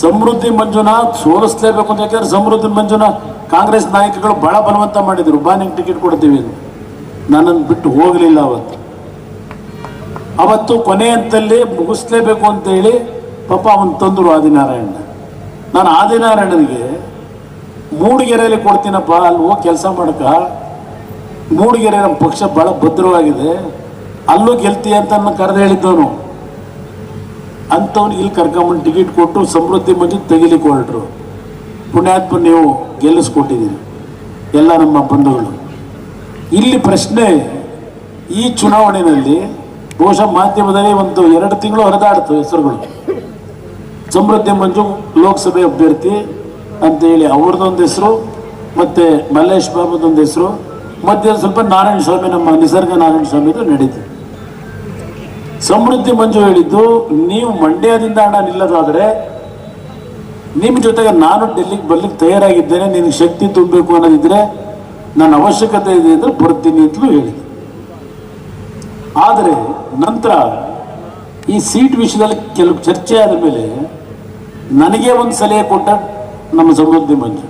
[SPEAKER 1] ಸಮೃದ್ಧಿ ಮಂಜುನಾಥ್ ಸೋಲಿಸ್ಲೇಬೇಕು ಅಂತ ಯಾಕಂದ್ರೆ ಸಮೃದ್ಧಿ ಮಂಜುನಾಥ್ ಕಾಂಗ್ರೆಸ್ ನಾಯಕಗಳು ಬಹಳ ಬಲವಂತ ಮಾಡಿದ್ರು. ಬಾನಿಂಗ್ ಟಿಕೆಟ್ ಕೊಡ್ತೀವಿ ಅಂತ ನನ್ನನ್ನು ಬಿಟ್ಟು ಹೋಗಲಿಲ್ಲ ಅವತ್ತು. ಅವತ್ತು ಕೊನೆ ಅಂತಲ್ಲಿ ಮುಗಿಸ್ಲೇಬೇಕು ಅಂತ ಹೇಳಿ ಪಾಪ ಅವನು ತಂದರು ಆದಿನಾರಾಯಣ ನಾನು ಆದಿನಾರಾಯಣನಿಗೆ ಮೂಡಿಗೆರೆಯಲ್ಲಿ ಕೊಡ್ತೀನಪ್ಪ, ಅಲ್ಲಿ ಹೋಗಿ ಕೆಲಸ ಮಾಡಕ ಮೂಡಿಗೆರೆ ನಮ್ಮ ಪಕ್ಷ ಭಾಳ ಭದ್ರವಾಗಿದೆ. ಅಲ್ಲೂ ಗೆಲ್ತೀಯ ಅಂತ ನನ್ನ ಕರೆದು ಹೇಳಿದ್ದವನು. ಅಂಥವ್ನು ಇಲ್ಲಿ ಕರ್ಕೊಂಬಂದು ಟಿಕೆಟ್ ಕೊಟ್ಟು ಸಮೃದ್ಧಿ ಮಂಜು ತೆಗಿಲಿಕ್ಕೆ ಪುಣ್ಯಾತ್ಮ ನೀವು ಗೆಲ್ಲಿಸ್ಕೊಟ್ಟಿದ್ದೀರಿ ಎಲ್ಲ ನಮ್ಮ ಬಂಧುಗಳು. ಇಲ್ಲಿ ಪ್ರಶ್ನೆ, ಈ ಚುನಾವಣೆಯಲ್ಲಿ ಬಹುಶಃ ಮಾಧ್ಯಮದಲ್ಲಿ ಒಂದು ಎರಡು ತಿಂಗಳು ಹರಿದಾಡ್ತು ಹೆಸರುಗಳು. ಸಮೃದ್ಧಿ ಮಂಜು ಲೋಕಸಭೆ ಅಭ್ಯರ್ಥಿ ಅಂತೇಳಿ ಅವ್ರದ್ದೊಂದು ಹೆಸರು, ಮತ್ತು ಮಲ್ಲೇಶ್ ಬಾಬುದೊಂದು ಹೆಸರು ಮತ್ತೆ ಸ್ವಲ್ಪ ನಾರಾಯಣ ಸ್ವಾಮಿ, ನಮ್ಮ ನಿಸರ್ಗ ನಾರಾಯಣ ಸ್ವಾಮಿದು ನಡೀತು. ಸಮೃದ್ಧಿ ಮಂಜು ಹೇಳಿದ್ದು, ನೀವು ಮಂಡ್ಯದಿಂದ ಹಣ ನಿಲ್ಲದಾದರೆ ನಿಮ್ಮ ಜೊತೆಗೆ ನಾನು ಡೆಲ್ಲಿಗೆ ಬರ್ಲಿಕ್ಕೆ ತಯಾರಾಗಿದ್ದೇನೆ, ನಿನಗೆ ಶಕ್ತಿ ತುಂಬಬೇಕು ಅನ್ನೋದಿದ್ರೆ ನನ್ನ ಅವಶ್ಯಕತೆ ಇದೆ ಅಂದ್ರೆ ಬರ್ತೀನಿ ಅಂತಲೂ ಹೇಳಿದೆ. ಆದರೆ ನಂತರ ಈ ಸೀಟ್ ವಿಷಯದಲ್ಲಿ ಕೆಲವು ಚರ್ಚೆ ಆದ ಮೇಲೆ ನನಗೆ ಒಂದು ಸಲಹೆ ಕೊಟ್ಟ ನಮ್ಮ ಸಮೃದ್ಧಿ ಮಂಜು.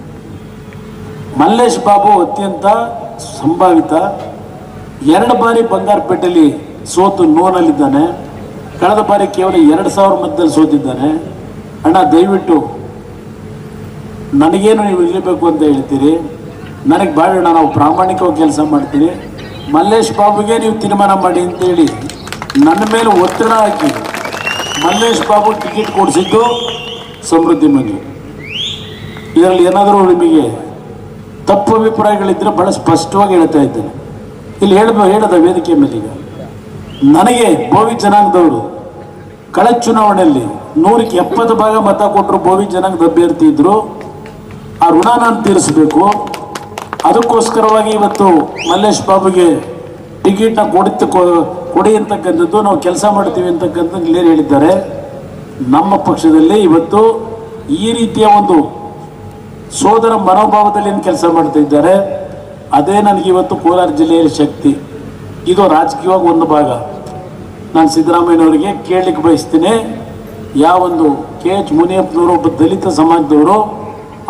[SPEAKER 1] ಮಲ್ಲೇಶ್ ಬಾಬು ಅತ್ಯಂತ ಸಂಭಾವಿತ ಎರಡು ಬಾರಿ ಬಂಗಾರಪೇಟೆಯಲ್ಲಿ ಸೋತು ನೋನಲ್ಲಿದ್ದಾನೆ ಕಳೆದ ಬಾರಿ ಕೇವಲ ಎರಡು ಸಾವಿರ ಮಧ್ಯದಲ್ಲಿ ಸೋತಿದ್ದಾನೆ. ಅಣ್ಣ, ದಯವಿಟ್ಟು ನನಗೇನು ನೀವು ಇರಬೇಕು ಅಂತ ಹೇಳ್ತೀರಿ? ನನಗೆ ಬಾಳ ನಾವು ಪ್ರಾಮಾಣಿಕವಾಗಿ ಕೆಲಸ ಮಾಡ್ತೀರಿ ಮಲ್ಲೇಶ್ ಬಾಬುಗೆ ನೀವು ತೀರ್ಮಾನ ಮಾಡಿ ಅಂತೇಳಿ ನನ್ನ ಮೇಲೆ ಒತ್ತಡ ಹಾಕಿ ಮಲ್ಲೇಶ್ ಬಾಬು ಟಿಕೆಟ್ ಕೊಡಿಸಿದ್ದು ಸಮೃದ್ಧಿ ಮನೆ ಇದರಲ್ಲಿ ಏನಾದರೂ ನಿಮಗೆ ತಪ್ಪು ಅಭಿಪ್ರಾಯಗಳಿದ್ದರೆ ಬಹಳ ಸ್ಪಷ್ಟವಾಗಿ ಹೇಳ್ತಾ ಇದ್ದೇನೆ. ಇಲ್ಲಿ ಹೇಳ ಹೇಳದ ವೇದಿಕೆ ಮೇಲೆ ಈಗ. ನನಗೆ ಬೋವಿ ಜನಾಂಗದವರು ಕಳೆದ ಚುನಾವಣೆಯಲ್ಲಿ ನೂರಕ್ಕೆ ಎಪ್ಪತ್ತು ಭಾಗ ಮತ ಕೊಟ್ಟರು ಬೋವಿ ಜನಾಂಗದ ಅಭ್ಯರ್ಥಿ ಇದ್ರು. ಆ ಋಣ ನಾನು ತೀರಿಸಬೇಕು. ಅದಕ್ಕೋಸ್ಕರವಾಗಿ ಇವತ್ತು ಮಲ್ಲೇಶ್ ಬಾಬುಗೆ ಟಿಕೆಟ್ನ ಕೊಡುತ್ತ ಕೊಡಿ ಅಂತಕ್ಕಂಥದ್ದು ನಾವು ಕೆಲಸ ಮಾಡ್ತೀವಿ ಅಂತಕ್ಕಂಥದ್ದು ಹೇಳಿದ್ದಾರೆ. ನಮ್ಮ ಪಕ್ಷದಲ್ಲಿ ಇವತ್ತು ಈ ರೀತಿಯ ಒಂದು ಸೋದರ ಮನೋಭಾವದಲ್ಲಿ ಏನು ಕೆಲಸ ಮಾಡ್ತಾ ಇದ್ದಾರೆ? ಅದೇ ನನಗೆ ಇವತ್ತು ಕೋಲಾರ ಜಿಲ್ಲೆಯಲ್ಲಿ ಶಕ್ತಿ. ಇದು ರಾಜಕೀಯವಾಗಿ ಒಂದು ಭಾಗ. ನಾನು ಸಿದ್ದರಾಮಯ್ಯನವರಿಗೆ ಕೇಳಲಿಕ್ಕೆ ಬಯಸ್ತೀನಿ. ಯಾವೊಂದು ಕೆ ಎಚ್ ಮುನಿಯಪ್ಪನವರು, ಒಬ್ಬ ದಲಿತ ಸಮಾಜದವರು,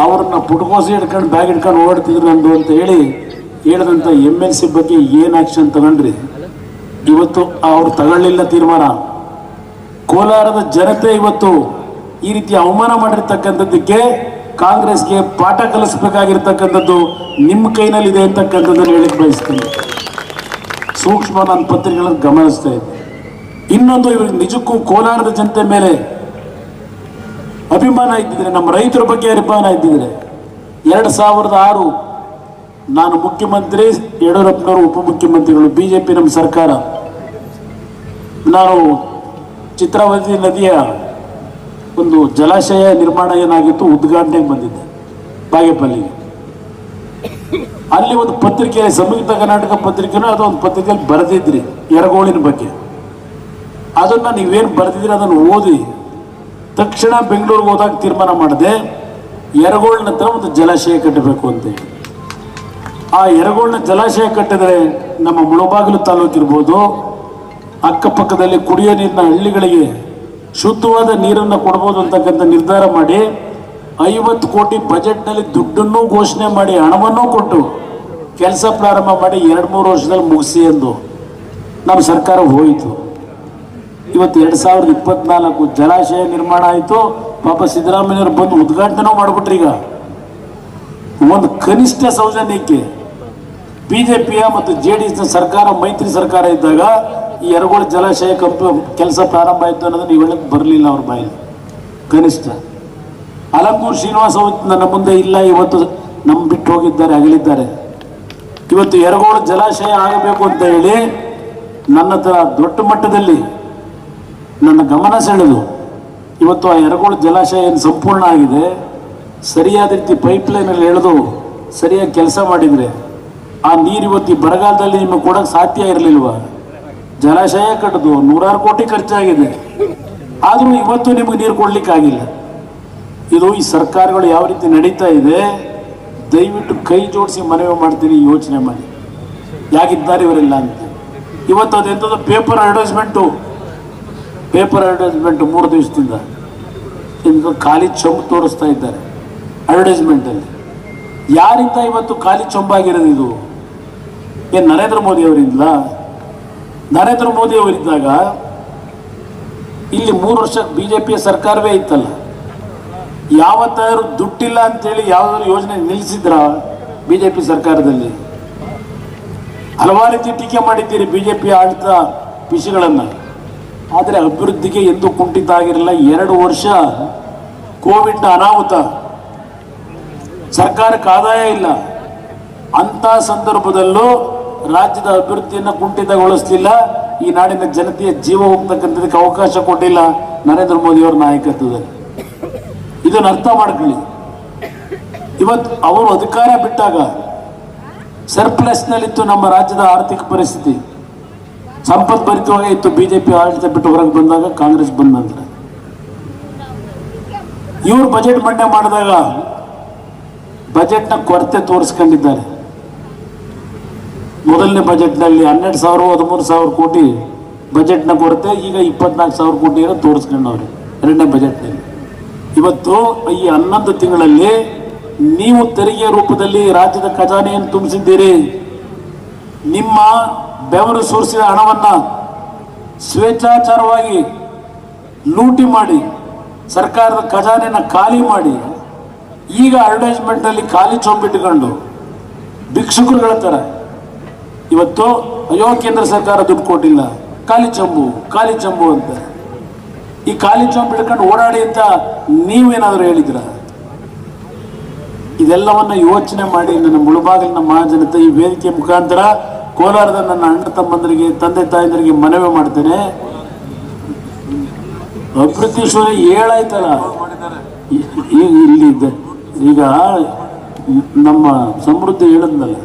[SPEAKER 1] ಅವ್ರನ್ನ ಪುಟ್ಕೋಸಿ ಹಿಡ್ಕೊಂಡು, ಬ್ಯಾಗ್ ಹಿಡ್ಕೊಂಡು ಓಡ್ತಿದ್ರು ನಂದು ಅಂತ ಹೇಳಿ ಹೇಳಿದಂಥ ಎಂ ಎಲ್ ಸಿ ಬಗ್ಗೆ ಏನು ಆಕ್ಷನ್ ತಗೊಂಡ್ರಿ? ಇವತ್ತು ಅವ್ರು ತಗೊಳ್ಳಿಲ್ಲ ತೀರ್ಮಾನ. ಕೋಲಾರದ ಜನತೆ ಇವತ್ತು ಈ ರೀತಿ ಅವಮಾನ ಮಾಡಿರ್ತಕ್ಕಂಥದ್ದಕ್ಕೆ ಕಾಂಗ್ರೆಸ್ಗೆ ಪಾಠ ಕಲಿಸಬೇಕಾಗಿರ್ತಕ್ಕಂಥದ್ದು ನಿಮ್ಮ ಕೈನಲ್ಲಿದೆ ಅಂತಕ್ಕಂಥದ್ದನ್ನು ಹೇಳಿಕ್ ಬಯಸ್ತೀನಿ. ಸೂಕ್ಷ್ಮ ನಾನು ಪತ್ರಿಕೆಗಳನ್ನು ಗಮನಿಸ್ತಾ ಇದ್ದೆ. ಇನ್ನೊಂದು ಇವ್ರಿಗೆ ನಿಜಕ್ಕೂ ಕೋಲಾರದ ಜನತೆ ಮೇಲೆ ಅಭಿಮಾನ ಇದ್ದಿದ್ರೆ, ನಮ್ಮ ರೈತರ ಬಗ್ಗೆ ಅಭಿಮಾನ ಇದ್ದಿದ್ರೆ, ಎರಡು ಸಾವಿರದ ಆರು ನಾನು ಮುಖ್ಯಮಂತ್ರಿ, ಯಡಿಯೂರಪ್ಪನವರು ಉಪಮುಖ್ಯಮಂತ್ರಿಗಳು ಬಿ ಜೆ ಪಿ ನಮ್ಮ ಸರ್ಕಾರ. ನಾನು ಚಿತ್ರಾವತಿ ನದಿಯ ಒಂದು ಜಲಾಶಯ ನಿರ್ಮಾಣ ಏನಾಗಿತ್ತು? ಉದ್ಘಾಟನೆಗೆ ಬಂದಿದ್ದೆ, ಬಾಗೇಪಲ್ಲಿಗೆ. ಅಲ್ಲಿ ಒಂದು ಪತ್ರಿಕೆ ಸಂಯುಕ್ತ ಕರ್ನಾಟಕ ಪತ್ರಿಕೆನೂ ಅದು ಒಂದು ಪತ್ರಿಕೆಯಲ್ಲಿ ಬರೆದಿದ್ರಿ, ಎರಗೋಳಿನ ಬಗ್ಗೆ. ಅದನ್ನ ನೀವೇನು ಬರೆದಿದ್ರಿ ಅದನ್ನು ಓದಿ ತಕ್ಷಣ ಬೆಂಗಳೂರಿಗೆ ಹೋದಾಗ ತೀರ್ಮಾನ ಮಾಡಿದೆ ಎರಗೋಳಿನ ಹತ್ರ ಒಂದು ಜಲಾಶಯ ಕಟ್ಟಬೇಕು ಅಂತೇಳಿ ಆ ಎರಗೋಳಿನ ಜಲಾಶಯ ಕಟ್ಟಿದ್ರೆ ನಮ್ಮ ಮುಳಬಾಗಿಲು ತಾಲೂಕಿರ್ಬೋದು, ಅಕ್ಕಪಕ್ಕದಲ್ಲಿ ಕುಡಿಯೋ ನೀರಿನ ಹಳ್ಳಿಗಳಿಗೆ ಶುದ್ಧವಾದ ನೀರನ್ನು ಕೊಡ್ಬೋದು ಅಂತಕ್ಕಂಥ ನಿರ್ಧಾರ ಮಾಡಿ ಐವತ್ತು ಕೋಟಿ ಬಜೆಟ್ನಲ್ಲಿ ದುಡ್ಡನ್ನು ಘೋಷಣೆ ಮಾಡಿ ಹಣವನ್ನು ಕೊಟ್ಟು ಕೆಲಸ ಪ್ರಾರಂಭ ಮಾಡಿ ಎರಡು ಮೂರು ವರ್ಷದಲ್ಲಿ ಮುಗಿಸಿ ಎಂದು ನಮ್ಮ ಸರ್ಕಾರ ಹೋಯಿತು. ಇವತ್ತು ಎರಡು ಸಾವಿರದ ಇಪ್ಪತ್ನಾಲ್ಕು ಜಲಾಶಯ ನಿರ್ಮಾಣ ಆಯಿತು. ಪಾಪ ಸಿದ್ದರಾಮಯ್ಯವ್ರು ಬಂದು ಉದ್ಘಾಟನೆ ಮಾಡಿಬಿಟ್ರಿ ಈಗ. ಒಂದು ಕನಿಷ್ಠ ಸೌಜನ್ಯಕ್ಕೆ ಬಿಜೆಪಿಯ ಮತ್ತು ಜೆ ಡಿ ಎಸ್ನ ಸರ್ಕಾರ, ಮೈತ್ರಿ ಸರ್ಕಾರ ಇದ್ದಾಗ ಈ ಎರಗೋಳ ಜಲಾಶಯ ಕಂಪ, ಕೆಲಸ ಪ್ರಾರಂಭ ಆಯಿತು ಅನ್ನೋದು ನೀವು ಹೇಳಕ್ ಬರಲಿಲ್ಲ ಅವ್ರ ಬಾಯಲ್ಲಿ. ಕನಿಷ್ಠ. ಅಲಂಗೂರು ಶ್ರೀನಿವಾಸ ನನ್ನ ಮುಂದೆ ಇಲ್ಲ, ಇವತ್ತು ನಮ್ಮ ಬಿಟ್ಟು ಹೋಗಿದ್ದಾರೆ, ಅಗಲಿದ್ದಾರೆ. ಇವತ್ತು ಎರಗೋಳ ಜಲಾಶಯ ಆಗಬೇಕು ಅಂತ ಹೇಳಿ ನನ್ನ ದೊಡ್ಡ ಮಟ್ಟದಲ್ಲಿ ನನ್ನ ಗಮನ ಸೆಳೆದು ಇವತ್ತು ಆ ಎರಗೋಳ ಜಲಾಶಯ ಏನು ಸಂಪೂರ್ಣ ಆಗಿದೆ, ಸರಿಯಾದ ರೀತಿ ಪೈಪ್ಲೈನಲ್ಲಿ ಎಳೆದು ಸರಿಯಾಗಿ ಕೆಲಸ ಮಾಡಿದರೆ ಆ ನೀರು ಇವತ್ತು ಈ ಬರಗಾಲದಲ್ಲಿ ನಿಮಗೆ ಕೊಡೋಕೆ ಸಾಧ್ಯ ಇರಲಿಲ್ವಾ? ಜಲಾಶಯ ಕಟ್ಟದು, ನೂರಾರು ಕೋಟಿ ಖರ್ಚಾಗಿದೆ. ಆದರೂ ಇವತ್ತು ನಿಮಗೆ ನೀರು ಕೊಡಲಿಕ್ಕಾಗಿಲ್ಲ. ಇದು ಈ ಸರ್ಕಾರಗಳು ಯಾವ ರೀತಿ ನಡೀತಾ ಇದೆ, ದಯವಿಟ್ಟು ಕೈ ಜೋಡಿಸಿ ಮನವಿ ಮಾಡ್ತೀನಿ ಯೋಚನೆ ಮಾಡಿ. ಯಾಕಿದ್ದಾರೆ ಇವರೆಲ್ಲ ಅಂತ. ಇವತ್ತು ಅದೆಂಥದ್ದು ಪೇಪರ್ ಅಡ್ವರ್ಟೈಸ್ಮೆಂಟು ಪೇಪರ್ ಅಡ್ವರ್ಟೈಸ್ಮೆಂಟ್ ಮೂರು ದಿವಸದಿಂದ. ಇಂದು ಖಾಲಿ ಚೊಂಬು ತೋರಿಸ್ತಾ ಇದ್ದಾರೆ ಅಡ್ವರ್ಟೈಸ್ಮೆಂಟಲ್ಲಿ ಯಾರಿಂದ ಇವತ್ತು ಖಾಲಿ ಚೊಂಬಾಗಿರೋದು ಇದು? ಏನು ನರೇಂದ್ರ ಮೋದಿ ಅವರಿಂದ ನರೇಂದ್ರ ಮೋದಿ ಅವರಿದ್ದಾಗ ಇಲ್ಲಿ ಮೂರು ವರ್ಷ ಬಿ ಜೆ ಪಿಯ ಸರ್ಕಾರವೇ ಇತ್ತಲ್ಲ. ಯಾವತ್ತಾದ್ರೂ ದುಡ್ಡಿಲ್ಲ ಅಂತೇಳಿ ಯಾವುದಾದ್ರು ಯೋಜನೆ ನಿಲ್ಲಿಸಿದ್ರ ಬಿ ಜೆ ಪಿ ಸರ್ಕಾರದಲ್ಲಿ? ಹಲವಾರು ರೀತಿ ಟೀಕೆ ಮಾಡಿದ್ದೀರಿ ಬಿ ಜೆ ಪಿ ಆಡಳಿತ ವಿಷಯಗಳನ್ನು. ಆದರೆ ಅಭಿವೃದ್ಧಿಗೆ ಎಂದೂ ಕುಂಠಿತ ಆಗಿರಲಿಲ್ಲ ಎರಡು ವರ್ಷ ಕೋವಿಡ್ ಅನಾಹುತ. ಸರ್ಕಾರಕ್ಕೆ ಆದಾಯ ಇಲ್ಲ. ಅಂತ ಸಂದರ್ಭದಲ್ಲೂ ರಾಜ್ಯದ ಅಭಿವೃದ್ಧಿಯನ್ನು ಕುಂಠಿತಗೊಳಿಸಲಿಲ್ಲ, ಈ ನಾಡಿನ ಜನತೆಯ ಜೀವ ಹೋಗ್ತಕ್ಕಂಥದಕ್ಕೆ ಅವಕಾಶ ಕೊಟ್ಟಿಲ್ಲ ನರೇಂದ್ರ ಮೋದಿಯವರ ನಾಯಕತ್ವದಲ್ಲಿ. ಇದನ್ನು ಅರ್ಥ ಮಾಡ್ಕೊಳ್ಳಿ. ಇವತ್ತು ಅವರು ಅಧಿಕಾರ ಬಿಟ್ಟಾಗ ಸರ್ಪ್ಲಸ್ನಲ್ಲಿತ್ತು ನಮ್ಮ ರಾಜ್ಯದ ಆರ್ಥಿಕ ಪರಿಸ್ಥಿತಿ. ಸಂಪತ್ ಭರಿತವಾಗಿ ಇತ್ತು, ಬಿಜೆಪಿ ಆಡಳಿತ ಬಿಟ್ಟು ಹೊರಗೆ ಬಂದಾಗ ಕಾಂಗ್ರೆಸ್ ಬಂದ ನಂತರ. ಇವರು ಬಜೆಟ್ ಮಂಡನೆ ಮಾಡಿದಾಗ ಬಜೆಟ್ನ ಕೊರತೆ ತೋರಿಸ್ಕೊಂಡಿದ್ದಾರೆ. ಮೊದಲನೇ ಬಜೆಟ್ನಲ್ಲಿ ಹನ್ನೆರಡು ಸಾವಿರ, ಹದಿಮೂರು ಸಾವಿರ ಕೋಟಿ ಬಜೆಟ್ನ ಕೊರತೆ, ಈಗ ಇಪ್ಪತ್ನಾಲ್ಕು ಸಾವಿರ ಕೋಟಿಯನ್ನು ತೋರಿಸ್ಕೊಂಡವ್ರೆ ಎರಡನೇ ಬಜೆಟ್ನಲ್ಲಿ. ಇವತ್ತು ಈ ಹನ್ನೊಂದು ತಿಂಗಳಲ್ಲಿ ನೀವು ತೆರಿಗೆ ರೂಪದಲ್ಲಿ ರಾಜ್ಯದ ಖಜಾನೆಯನ್ನು ತುಂಬಿಸಿದ್ದೀರಿ. ನಿಮ್ಮ ಬೆವರು ಸುರಿಸಿದ ಹಣವನ್ನು ಸ್ವೇಚ್ಛಾಚಾರವಾಗಿ ಲೂಟಿ ಮಾಡಿ, ಸರ್ಕಾರದ ಖಜಾನೆಯನ್ನು ಖಾಲಿ ಮಾಡಿ, ಈಗ ಅಡ್ವರ್ಟೈಸ್ಮೆಂಟ್ನಲ್ಲಿ ಖಾಲಿ ಚೊಂಬಿಟ್ಟುಕೊಂಡು ಭಿಕ್ಷುಕರುಗಳ ತರ ಇವತ್ತು ಅಯ್ಯೋ, ಕೇಂದ್ರ ಸರ್ಕಾರ ದುಡ್ಡು ಕೊಟ್ಟಿಲ್ಲ. ಖಾಲಿ ಚಂಬು ಖಾಲಿ ಚಂಬು ಅಂತ. ಈ ಖಾಲಿ ಚಂಬು ಹಿಡ್ಕೊಂಡು ಓಡಾಡಿ ಅಂತ ನೀವೇನಾದರೂ ಹೇಳಿದ್ರ? ಇದೆಲ್ಲವನ್ನ ಯೋಚನೆ ಮಾಡಿ ನನ್ನ ಮುಳುಬಾಗಿಲಿನ ಮಹಾಜನತೆ ಈ ವೇದಿಕೆ ಮುಖಾಂತರ ಕೋಲಾರದ ನನ್ನ ಅಣ್ಣ ತಮ್ಮಂದರಿಗೆ, ತಂದೆ ತಾಯಂದರಿಗೆ ಮನವಿ ಮಾಡ್ತೇನೆ. ಶೂನ್ಯ ಏಳಾಯ್ತಲ್ಲ. ಈಗ ಇಲ್ಲಿ ಈಗ ನಮ್ಮ ಸಮೃದ್ಧಿ ಹೇಳಿದ್ನಲ್ಲ.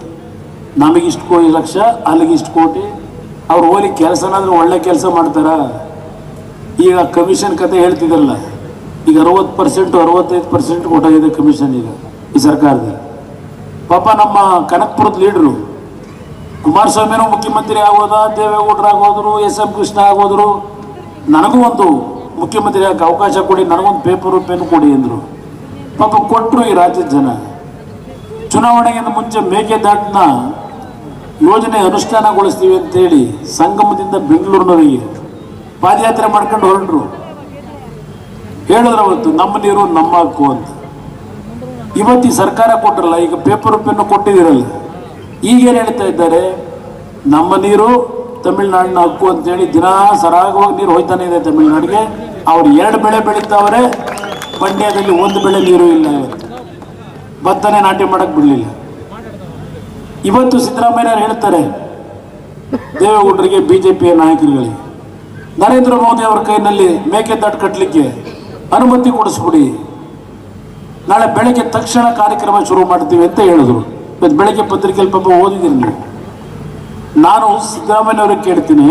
[SPEAKER 1] ನಮಗಿಷ್ಟು ಕೋಟಿ ಲಕ್ಷ ಅಲ್ಲಿಗೆ ಇಷ್ಟು ಕೋಟಿ. ಅವ್ರು ಹೋಗಿ ಕೆಲಸನಾದ್ರೂ ಒಳ್ಳೆ ಕೆಲಸ ಮಾಡ್ತಾರ? ಈಗ ಕಮಿಷನ್ ಕತೆ ಹೇಳ್ತಿದ್ರಲ್ಲ, ಈಗ ಅರವತ್ತು ಪರ್ಸೆಂಟ್ ಅರವತ್ತೈದು ಪರ್ಸೆಂಟ್ ಕೊಟ್ಟಾಗಿದೆ ಕಮಿಷನ್ ಈಗ ಈ ಸರ್ಕಾರದಲ್ಲಿ. ಪಾಪ ನಮ್ಮ ಕನಕ್ಪುರದ ಲೀಡ್ರು, ಕುಮಾರಸ್ವಾಮಿನೂ ಮುಖ್ಯಮಂತ್ರಿ ಆಗೋದ, ದೇವೇಗೌಡರು ಆಗೋದ್ರು, ಎಸ್ ಎಂ ಕೃಷ್ಣ ಆಗೋದ್ರು, ನನಗೂ ಒಂದು ಮುಖ್ಯಮಂತ್ರಿ ಆಗಕ್ಕೆ ಅವಕಾಶ ಕೊಡಿ, ನನಗೊಂದು ಪೇಪರು ಪೆನ್ ಕೊಡಿ ಅಂದರು. ಪಾಪ ಕೊಟ್ಟರು ಈ ರಾಜ್ಯದ ಜನ. ಚುನಾವಣೆಗಿಂತ ಮುಂಚೆ ಮೇಕೆದಾಟನ್ನ ಯೋಜನೆ ಅನುಷ್ಠಾನಗೊಳಿಸ್ತೀವಿ ಅಂತೇಳಿ ಸಂಗಮದಿಂದ ಬೆಂಗಳೂರಿನವರಿಗೆ ಪಾದಯಾತ್ರೆ ಮಾಡ್ಕೊಂಡು ಹೊರಟರು. ಹೇಳಿದ್ರೆ ಅವತ್ತು ನಮ್ಮ ನೀರು ನಮ್ಮ ಹಕ್ಕು ಅಂತ. ಇವತ್ತು ಸರ್ಕಾರ ಕೊಟ್ಟಿರಲ್ಲ ಈಗ ಪೇಪರ್ ಪೆನ್ನು ಕೊಟ್ಟಿದ್ದೀರಲ್ಲ. ಈಗೇನು ಹೇಳ್ತಾ ಇದ್ದಾರೆ? ನಮ್ಮ ನೀರು ತಮಿಳ್ನಾಡಿನ ಹಕ್ಕು ಅಂತೇಳಿ ದಿನ ಸರಾಗವಾಗಿ ನೀರು ಹೋಯ್ತಾನೆ ಇದೆ ತಮಿಳ್ನಾಡಿಗೆ. ಅವ್ರು ಎರಡು ಬೆಳೆ ಬೆಳೀತಾವ್ರೆ ಮಂಡ್ಯದಲ್ಲಿ ಒಂದು ಬೆಳೆ ನೀರು ಇಲ್ಲ ಇವತ್ತು. ಭತ್ತನೇ ನಾಟಿ ಮಾಡೋಕ್ಕೆ ಬಿಡಲಿಲ್ಲ. ಇವತ್ತು ಸಿದ್ದರಾಮಯ್ಯ ಹೇಳ್ತಾರೆ, ದೇವೇಗೌಡರಿಗೆ ಬಿಜೆಪಿಯ ನಾಯಕರುಗಳಿಗೆ, ನರೇಂದ್ರ ಮೋದಿ ಅವರ ಕೈನಲ್ಲಿ ಮೇಕೆದಾಟು ಕಟ್ಟಲಿಕ್ಕೆ ಅನುಮತಿ ಕೊಡಿಸ್ಬಿಡಿ. ನಾಳೆ ಬೆಳಗ್ಗೆ ತಕ್ಷಣ ಕಾರ್ಯಕ್ರಮ ಶುರು ಮಾಡ್ತೀವಿ ಅಂತ ಹೇಳಿದ್ರು. ಇವತ್ತು ಬೆಳಗ್ಗೆ ಪತ್ರಿಕೆಯಲ್ಲಿ ಪಾಪ ಓದಿದ್ದೀರಿ ನೀವು. ನಾನು ಸಿದ್ದರಾಮಯ್ಯವ್ರಿಗೆ ಕೇಳ್ತೀನಿ,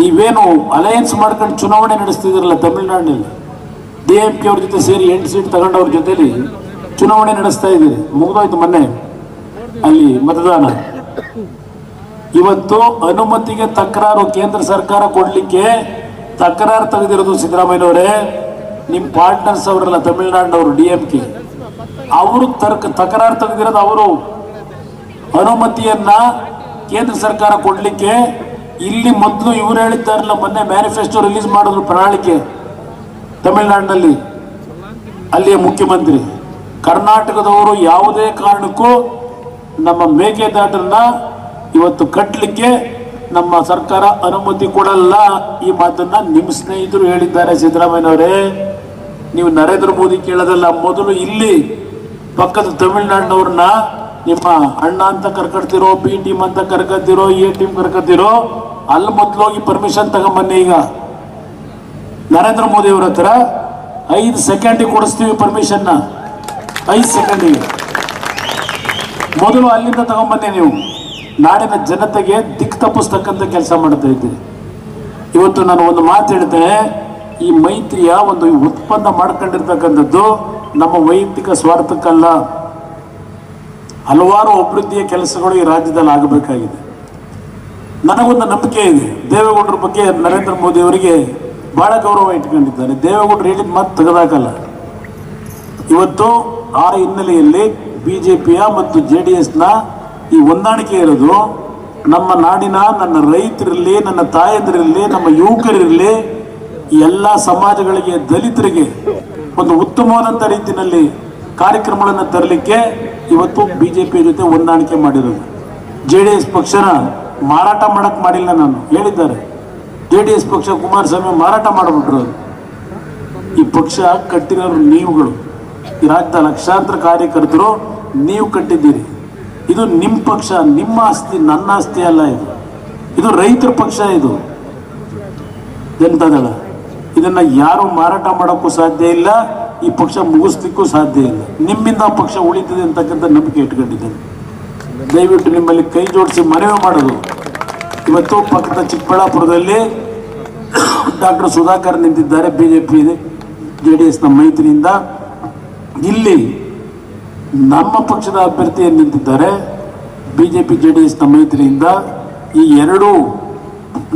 [SPEAKER 1] ನೀವೇನು ಅಲಯನ್ಸ್ ಮಾಡ್ಕೊಂಡು ಚುನಾವಣೆ ನಡೆಸ್ತಿದ್ದೀರಲ್ಲ ತಮಿಳುನಾಡಿನಲ್ಲಿ? ಡಿ ಎಂ ಕೆ ಅವ್ರ ಜೊತೆ ಸೇರಿ ಎಂಟು ಸೀಟ್ ತಗೊಂಡವ್ರ ಜೊತೆಲಿ ಚುನಾವಣೆ ನಡೆಸ್ತಾ ಇದ್ದೀರಿ. ಮುಗಿದೋಯ್ತು ಮೊನ್ನೆ. ಅಲ್ಲಿ ಮತದಾನ. ಇವತ್ತು ಅನುಮತಿಗೆ ತಕರಾರು ಕೇಂದ್ರ ಸರ್ಕಾರ ಕೊಡ್ಲಿಕ್ಕೆ ತಕರಾರು ತೆಗೆದಿರೋದು ಸಿದ್ದರಾಮಯ್ಯನವರೇ ನಿಮ್ಮ ಪಾರ್ಟ್ನರ್ಸ್ ಅವರಲ್ಲ ತಮಿಳ್ನಾಡಿನವರು ಡಿ ಎಂ ಕೆ. ಅವರು ತರ್ಕ, ತಕರಾರು ತೆಗೆದಿರೋದು ಅವರು. ಅನುಮತಿಯನ್ನ ಕೇಂದ್ರ ಸರ್ಕಾರ ಕೊಡ್ಲಿಕ್ಕೆ ಇಲ್ಲಿ ಮೊದಲು ಇವರು ಹೇಳಿದ್ದಾರಲ್ಲ, ಮೊನ್ನೆ ಮ್ಯಾನಿಫೆಸ್ಟೋ ರಿಲೀಸ್ ಮಾಡಿದ್ರು ಪ್ರಣಾಳಿಕೆ ತಮಿಳುನಾಡಿನಲ್ಲಿ. ಅಲ್ಲಿಯ ಮುಖ್ಯಮಂತ್ರಿ. ಕರ್ನಾಟಕದವರು ಯಾವುದೇ ಕಾರಣಕ್ಕೂ ನಮ್ಮ ಮೇಕೆದಾಟನ್ನ ಇವತ್ತು ಕಟ್ಟಲಿಕ್ಕೆ ನಮ್ಮ ಸರ್ಕಾರ ಅನುಮತಿ ಕೊಡಲ್ಲ. ಈ ಮಾತನ್ನ ನಿಮ್ಮ ಸ್ನೇಹಿತರು ಹೇಳಿದ್ದಾರೆ ಸಿದ್ದರಾಮಯ್ಯನವರೇ. ನೀವು ನರೇಂದ್ರ ಮೋದಿ ಕೇಳೋದಲ್ಲ, ಮೊದಲು ಇಲ್ಲಿ ಪಕ್ಕದ ತಮಿಳ್ನಾಡಿನವ್ರನ್ನ ನಿಮ್ಮ ಅಣ್ಣ ಅಂತ ಕರ್ಕಡ್ತಿರೋ ಬಿ ಟೀಮ್ ಅಂತ ಕರ್ಕೊತಿರೋ ಎ ಟೀಮ್ ಕರ್ಕೊತಿರೋ ಅಲ್ಲಿ ಮೊದಲು ಹೋಗಿ ಪರ್ಮಿಷನ್ ತಗೊಂಬನ್ನಿ ಈಗ. ನರೇಂದ್ರ ಮೋದಿ ಅವ್ರ ಹತ್ರ ಐದು ಸೆಕೆಂಡಿಗೆ ಕೊಡಿಸ್ತೀವಿ ಪರ್ಮಿಷನ್ನ ಐದು ಸೆಕೆಂಡಿಗೆ ಮೊದಲು ಅಲ್ಲಿಂದ ತಗೊಂಬನ್ನಿ ನೀವು. ನಾಡಿನ ಜನತೆಗೆ ದಿಕ್ ತಪ್ಪಿಸ್ತಕ್ಕಂಥ ಕೆಲಸ ಮಾಡ್ತಾ ಇದ್ದೀರಿ ಇವತ್ತು ನಾನು ಒಂದು ಮಾತು ಹೇಳ್ತೇನೆ ಈ ಮೈತ್ರಿಯ ಒಂದು ಉತ್ಪನ್ನ ಮಾಡ್ಕೊಂಡಿರ್ತಕ್ಕಂಥದ್ದು ನಮ್ಮ ವೈಯಕ್ತಿಕ ಸ್ವಾರ್ಥಕ್ಕಲ್ಲ. ಹಲವಾರು ಅಭಿವೃದ್ಧಿಯ ಕೆಲಸಗಳು ಈ ರಾಜ್ಯದಲ್ಲಿ ಆಗಬೇಕಾಗಿದೆ. ನನಗೊಂದು ನಂಬಿಕೆ ಇದೆ. ದೇವೇಗೌಡರ ಬಗ್ಗೆ ನರೇಂದ್ರ ಮೋದಿ ಅವರಿಗೆ ಬಹಳ ಗೌರವ ಇಟ್ಕೊಂಡಿದ್ದಾರೆ. ದೇವೇಗೌಡರು ಹೇಳಿದ ಮಾತು ತೆಗೆದಾಕಲ್ಲ. ಇವತ್ತು ಆ ಹಿನ್ನೆಲೆಯಲ್ಲಿ ಬಿಜೆಪಿಯ ಮತ್ತು ಜೆ ಡಿ ಎಸ್ನ ಈ ಹೊಂದಾಣಿಕೆ ಇರೋದು, ನಮ್ಮ ನಾಡಿನ, ನನ್ನ ರೈತರಿರಲಿ, ನನ್ನ ತಾಯಂದಿರಲಿ ನಮ್ಮ ಯುವಕರಿರಲಿ ಎಲ್ಲ ಸಮಾಜಗಳಿಗೆ ದಲಿತರಿಗೆ ಒಂದು ಉತ್ತಮವಾದಂಥ ರೀತಿಯಲ್ಲಿ ಕಾರ್ಯಕ್ರಮಗಳನ್ನು ತರಲಿಕ್ಕೆ ಇವತ್ತು ಬಿಜೆಪಿ ಜೊತೆ ಹೊಂದಾಣಿಕೆ ಮಾಡಿರೋದು. ಜೆ ಡಿ ಎಸ್ ಪಕ್ಷನ ಮಾರಾಟ ಮಾಡಕ್ ಮಾಡಿಲ್ಲ ನಾನು, ಹೇಳಿದ್ದಾರೆ. ಜೆ ಡಿ ಎಸ್ ಪಕ್ಷ ಕುಮಾರಸ್ವಾಮಿ ಮಾರಾಟ ಮಾಡಿಬಿಟ್ರು. ಈ ಪಕ್ಷ ಕಟ್ಟಿರೋರು ನೀವುಗಳು. ರಾಜ್ಯದ ಲಕ್ಷಾಂತರ ಕಾರ್ಯಕರ್ತರು ನೀವು ಕಟ್ಟಿದ್ದೀರಿ. ಇದು ನಿಮ್ಮ ಪಕ್ಷ, ನಿಮ್ಮ ಆಸ್ತಿ, ನನ್ನ ಆಸ್ತಿ ಅಲ್ಲ ಇದು. ಇದು ರೈತರ ಪಕ್ಷ ಇದು. ಜನತಾದಳ ಇದನ್ನು ಯಾರು ಮಾರಾಟ ಮಾಡೋಕ್ಕೂ ಸಾಧ್ಯ ಇಲ್ಲ, ಈ ಪಕ್ಷ ಮುಗಿಸ್ಲಿಕ್ಕೂ ಸಾಧ್ಯ ಇಲ್ಲ. ನಿಮ್ಮಿಂದ ಪಕ್ಷ ಉಳಿತದೆ ಅಂತಕ್ಕಂಥ ನಂಬಿಕೆ ಇಟ್ಕೊಂಡಿದ್ದೇನೆ. ದಯವಿಟ್ಟು ನಿಮ್ಮಲ್ಲಿ ಕೈ ಜೋಡಿಸಿ ಮನವಿ ಮಾಡೋದು. ಇವತ್ತು ಪಕ್ಕದ ಚಿಕ್ಕಬಳ್ಳಾಪುರದಲ್ಲಿ ಡಾಕ್ಟರ್ ಸುಧಾಕರ್ ನಿಂತಿದ್ದಾರೆ B J P J D ಎಸ್ನ ಮೈತ್ರಿಯಿಂದ. ಇಲ್ಲಿ ನಮ್ಮ ಪಕ್ಷದ ಅಭ್ಯರ್ಥಿಯನ್ನು ನಿಂತಿದ್ದಾರೆ. B J P J D ಎಸ್ನ ಮೈತ್ರಿಯಿಂದ ಈ ಎರಡೂ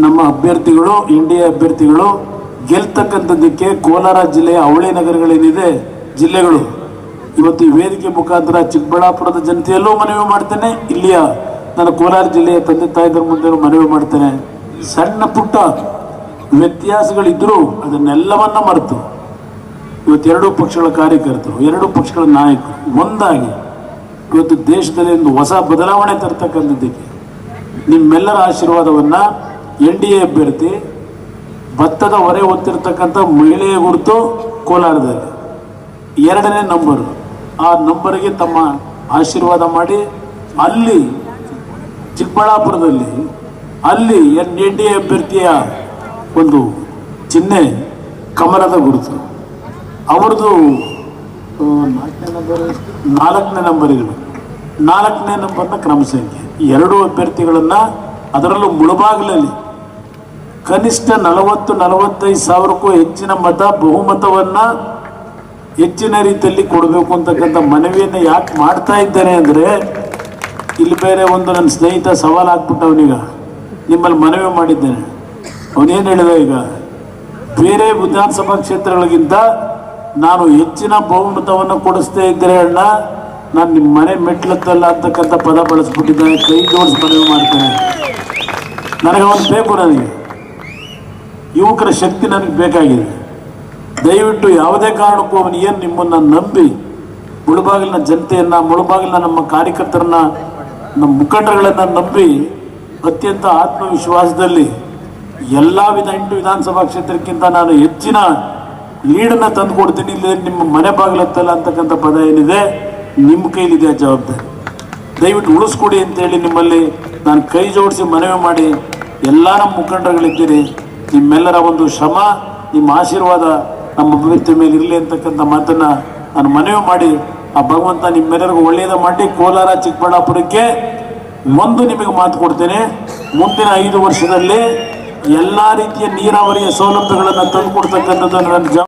[SPEAKER 1] ನಮ್ಮ ಅಭ್ಯರ್ಥಿಗಳು ಇಂಡಿಯಾ ಅಭ್ಯರ್ಥಿಗಳು ಗೆಲ್ತಕ್ಕಂಥದ್ದಕ್ಕೆ ಕೋಲಾರ ಜಿಲ್ಲೆಯ ಅವಳಿ ನಗರಗಳೇನಿದೆ, ಜಿಲ್ಲೆಗಳು. ಇವತ್ತು ಈ ವೇದಿಕೆ ಮುಖಾಂತರ ಚಿಕ್ಕಬಳ್ಳಾಪುರದ ಜನತೆಯಲ್ಲೂ ಮನವಿ ಮಾಡ್ತೇನೆ. ಇಲ್ಲಿಯ ನನ್ನ ಕೋಲಾರ ಜಿಲ್ಲೆಯ ತಂದೆ ತಾಯಿದ್ರ ಮುಂದೆ ಮನವಿ ಮಾಡ್ತೇನೆ. ಸಣ್ಣ ಪುಟ್ಟ ವ್ಯತ್ಯಾಸಗಳಿದ್ದರೂ ಅದನ್ನೆಲ್ಲವನ್ನ ಮರೆತು. ಇವತ್ತು ಎರಡೂ ಪಕ್ಷಗಳ ಕಾರ್ಯಕರ್ತರು, ಎರಡೂ ಪಕ್ಷಗಳ ನಾಯಕರು ಒಂದಾಗಿ ಇವತ್ತು ದೇಶದಲ್ಲಿ ಒಂದು ಹೊಸ ಬದಲಾವಣೆ ತರ್ತಕ್ಕಂಥದ್ದಕ್ಕೆ ನಿಮ್ಮೆಲ್ಲರ ಆಶೀರ್ವಾದವನ್ನು ಎನ್ ಡಿ ಎ ಅಭ್ಯರ್ಥಿ ಭತ್ತದ ಹೊರೆ ಹೊತ್ತಿರ್ತಕ್ಕಂಥ ಮಹಿಳೆಯ ಗುರುತು ಕೋಲಾರದಲ್ಲಿ. ಎರಡನೇ ನಂಬರ್ ಆ ನಂಬರ್ಗೆ ತಮ್ಮ ಆಶೀರ್ವಾದ ಮಾಡಿ ಅಲ್ಲಿ ಚಿಕ್ಕಬಳ್ಳಾಪುರದಲ್ಲಿ ಅಲ್ಲಿ ಎನ್ ಡಿ ಎ ಅಭ್ಯರ್ಥಿಯ ಒಂದು ಚಿಹ್ನೆ ಕಮಲದ ಗುರುತು. ಅವ್ರದ್ದು ನಾಲ್ಕನೇ ನಂಬರ್ ಇರಬೇಕು ನಾಲ್ಕನೇ ನಂಬರ್ನ ಕ್ರಮ ಸಂಖ್ಯೆ. ಎರಡೂ ಅಭ್ಯರ್ಥಿಗಳನ್ನ ಅದರಲ್ಲೂ ಮುಳುಬಾಗಿಲಲ್ಲಿ ಕನಿಷ್ಠ ನಲವತ್ತು, ನಲವತ್ತೈದು ಸಾವಿರಕ್ಕೂ ಹೆಚ್ಚಿನ ಮತ, ಬಹುಮತವನ್ನ ಹೆಚ್ಚಿನ ರೀತಿಯಲ್ಲಿ ಕೊಡಬೇಕು ಅಂತಕ್ಕಂಥ ಮನವಿಯನ್ನು ಯಾಕೆ ಮಾಡ್ತಾ ಇದ್ದೇನೆ ಅಂದರೆ, ಇಲ್ಲಿ ಬೇರೆ ಒಂದು ನನ್ನ ಸ್ನೇಹಿತ ಸವಾಲು ಹಾಕ್ಬಿಟ್ಟವನೀಗ ನಿಮ್ಮಲ್ಲಿ ಮನವಿ ಮಾಡಿದ್ದೇನೆ. ಅವನೇನು ಹೇಳಿದ ಈಗ? ಬೇರೆ ವಿಧಾನಸಭಾ ಕ್ಷೇತ್ರಗಳಿಗಿಂತ ನಾನು ಹೆಚ್ಚಿನ ಬಹುಮತವನ್ನು ಕೊಡಿಸ್ತೇ ಇದ್ದರೆ ಅಣ್ಣ, ನಾನು ನಿಮ್ಮ ಮನೆ ಮೆಟ್ಲತ್ತಲ್ಲ ಅಂತಕ್ಕಂಥ ಪದ ಬಳಸ್ಬಿಟ್ಟಿದ್ದಾನೆ ಕೈ ಜೋಡಿಸಿ ಮನವಿ ಮಾಡ್ತೇನೆ. ನನಗೆ ಅವನು ಬೇಕು ನನಗೆ ಯುವಕರ ಶಕ್ತಿ ನನಗೆ ಬೇಕಾಗಿದೆ. ದಯವಿಟ್ಟು ಯಾವುದೇ ಕಾರಣಕ್ಕೂ ಅವನು ಏನು ನಿಮ್ಮನ್ನು ನಂಬಿ, ಮುಳುಬಾಗಿಲಿನ ಜನತೆಯನ್ನು, ಮುಳುಬಾಗಿಲಿನ ನಮ್ಮ ಕಾರ್ಯಕರ್ತರನ್ನ, ನಮ್ಮ ಮುಖಂಡರುಗಳನ್ನು ನಂಬಿ, ಅತ್ಯಂತ ಆತ್ಮವಿಶ್ವಾಸದಲ್ಲಿ ಎಲ್ಲ ವಿಧ ಎಂಟು ವಿಧಾನಸಭಾ ಕ್ಷೇತ್ರಕ್ಕಿಂತ ನಾನು ಹೆಚ್ಚಿನ ಲೀಡನ್ನ ತಂದು ಕೊಡ್ತೀನಿ, ಇಲ್ಲಿ ನಿಮ್ಮ ಮನೆ ಬಾಗಿಲತ್ತಲ್ಲ ಅಂತಕ್ಕಂಥ ಪದ ಏನಿದೆ, ನಿಮ್ಮ ಕೈಲಿದೆ ಆ ಜವಾಬ್ದಾರಿ. ದಯವಿಟ್ಟು ಉಳಿಸ್ಕೊಡಿ ಅಂತೇಳಿ ನಿಮ್ಮಲ್ಲಿ ನಾನು ಕೈ ಜೋಡಿಸಿ ಮನವಿ ಮಾಡಿ ಎಲ್ಲ ನಮ್ಮ ಮುಖಂಡರುಗಳಿದ್ದೀರಿ. ನಿಮ್ಮೆಲ್ಲರ ಒಂದು ಶ್ರಮ ನಿಮ್ಮ ಆಶೀರ್ವಾದ ನಮ್ಮ ಅಭಿವೃದ್ಧಿ ಮೇಲೆ ಇರಲಿ ಅಂತಕ್ಕಂಥ ಮಾತನ್ನ ನಾನು ಮನವಿ ಮಾಡಿ, ಆ ಭಗವಂತ ನಿಮ್ಮೆಲ್ಲರಿಗೂ ಒಳ್ಳೆಯದ ಮಾಡಿ ಕೋಲಾರ, ಚಿಕ್ಕಬಳ್ಳಾಪುರಕ್ಕೆ ಒಂದು ನಿಮಗೆ ಮಾತು ಕೊಡ್ತೇನೆ. ಮುಂದಿನ ಐದು ವರ್ಷದಲ್ಲಿ ಎಲ್ಲ ರೀತಿಯ ನೀರಾವರಿಯ ಸೌಲಭ್ಯಗಳನ್ನು ತಂದುಕೊಡ್ತಕ್ಕಂಥದ್ದು ನನ್ನ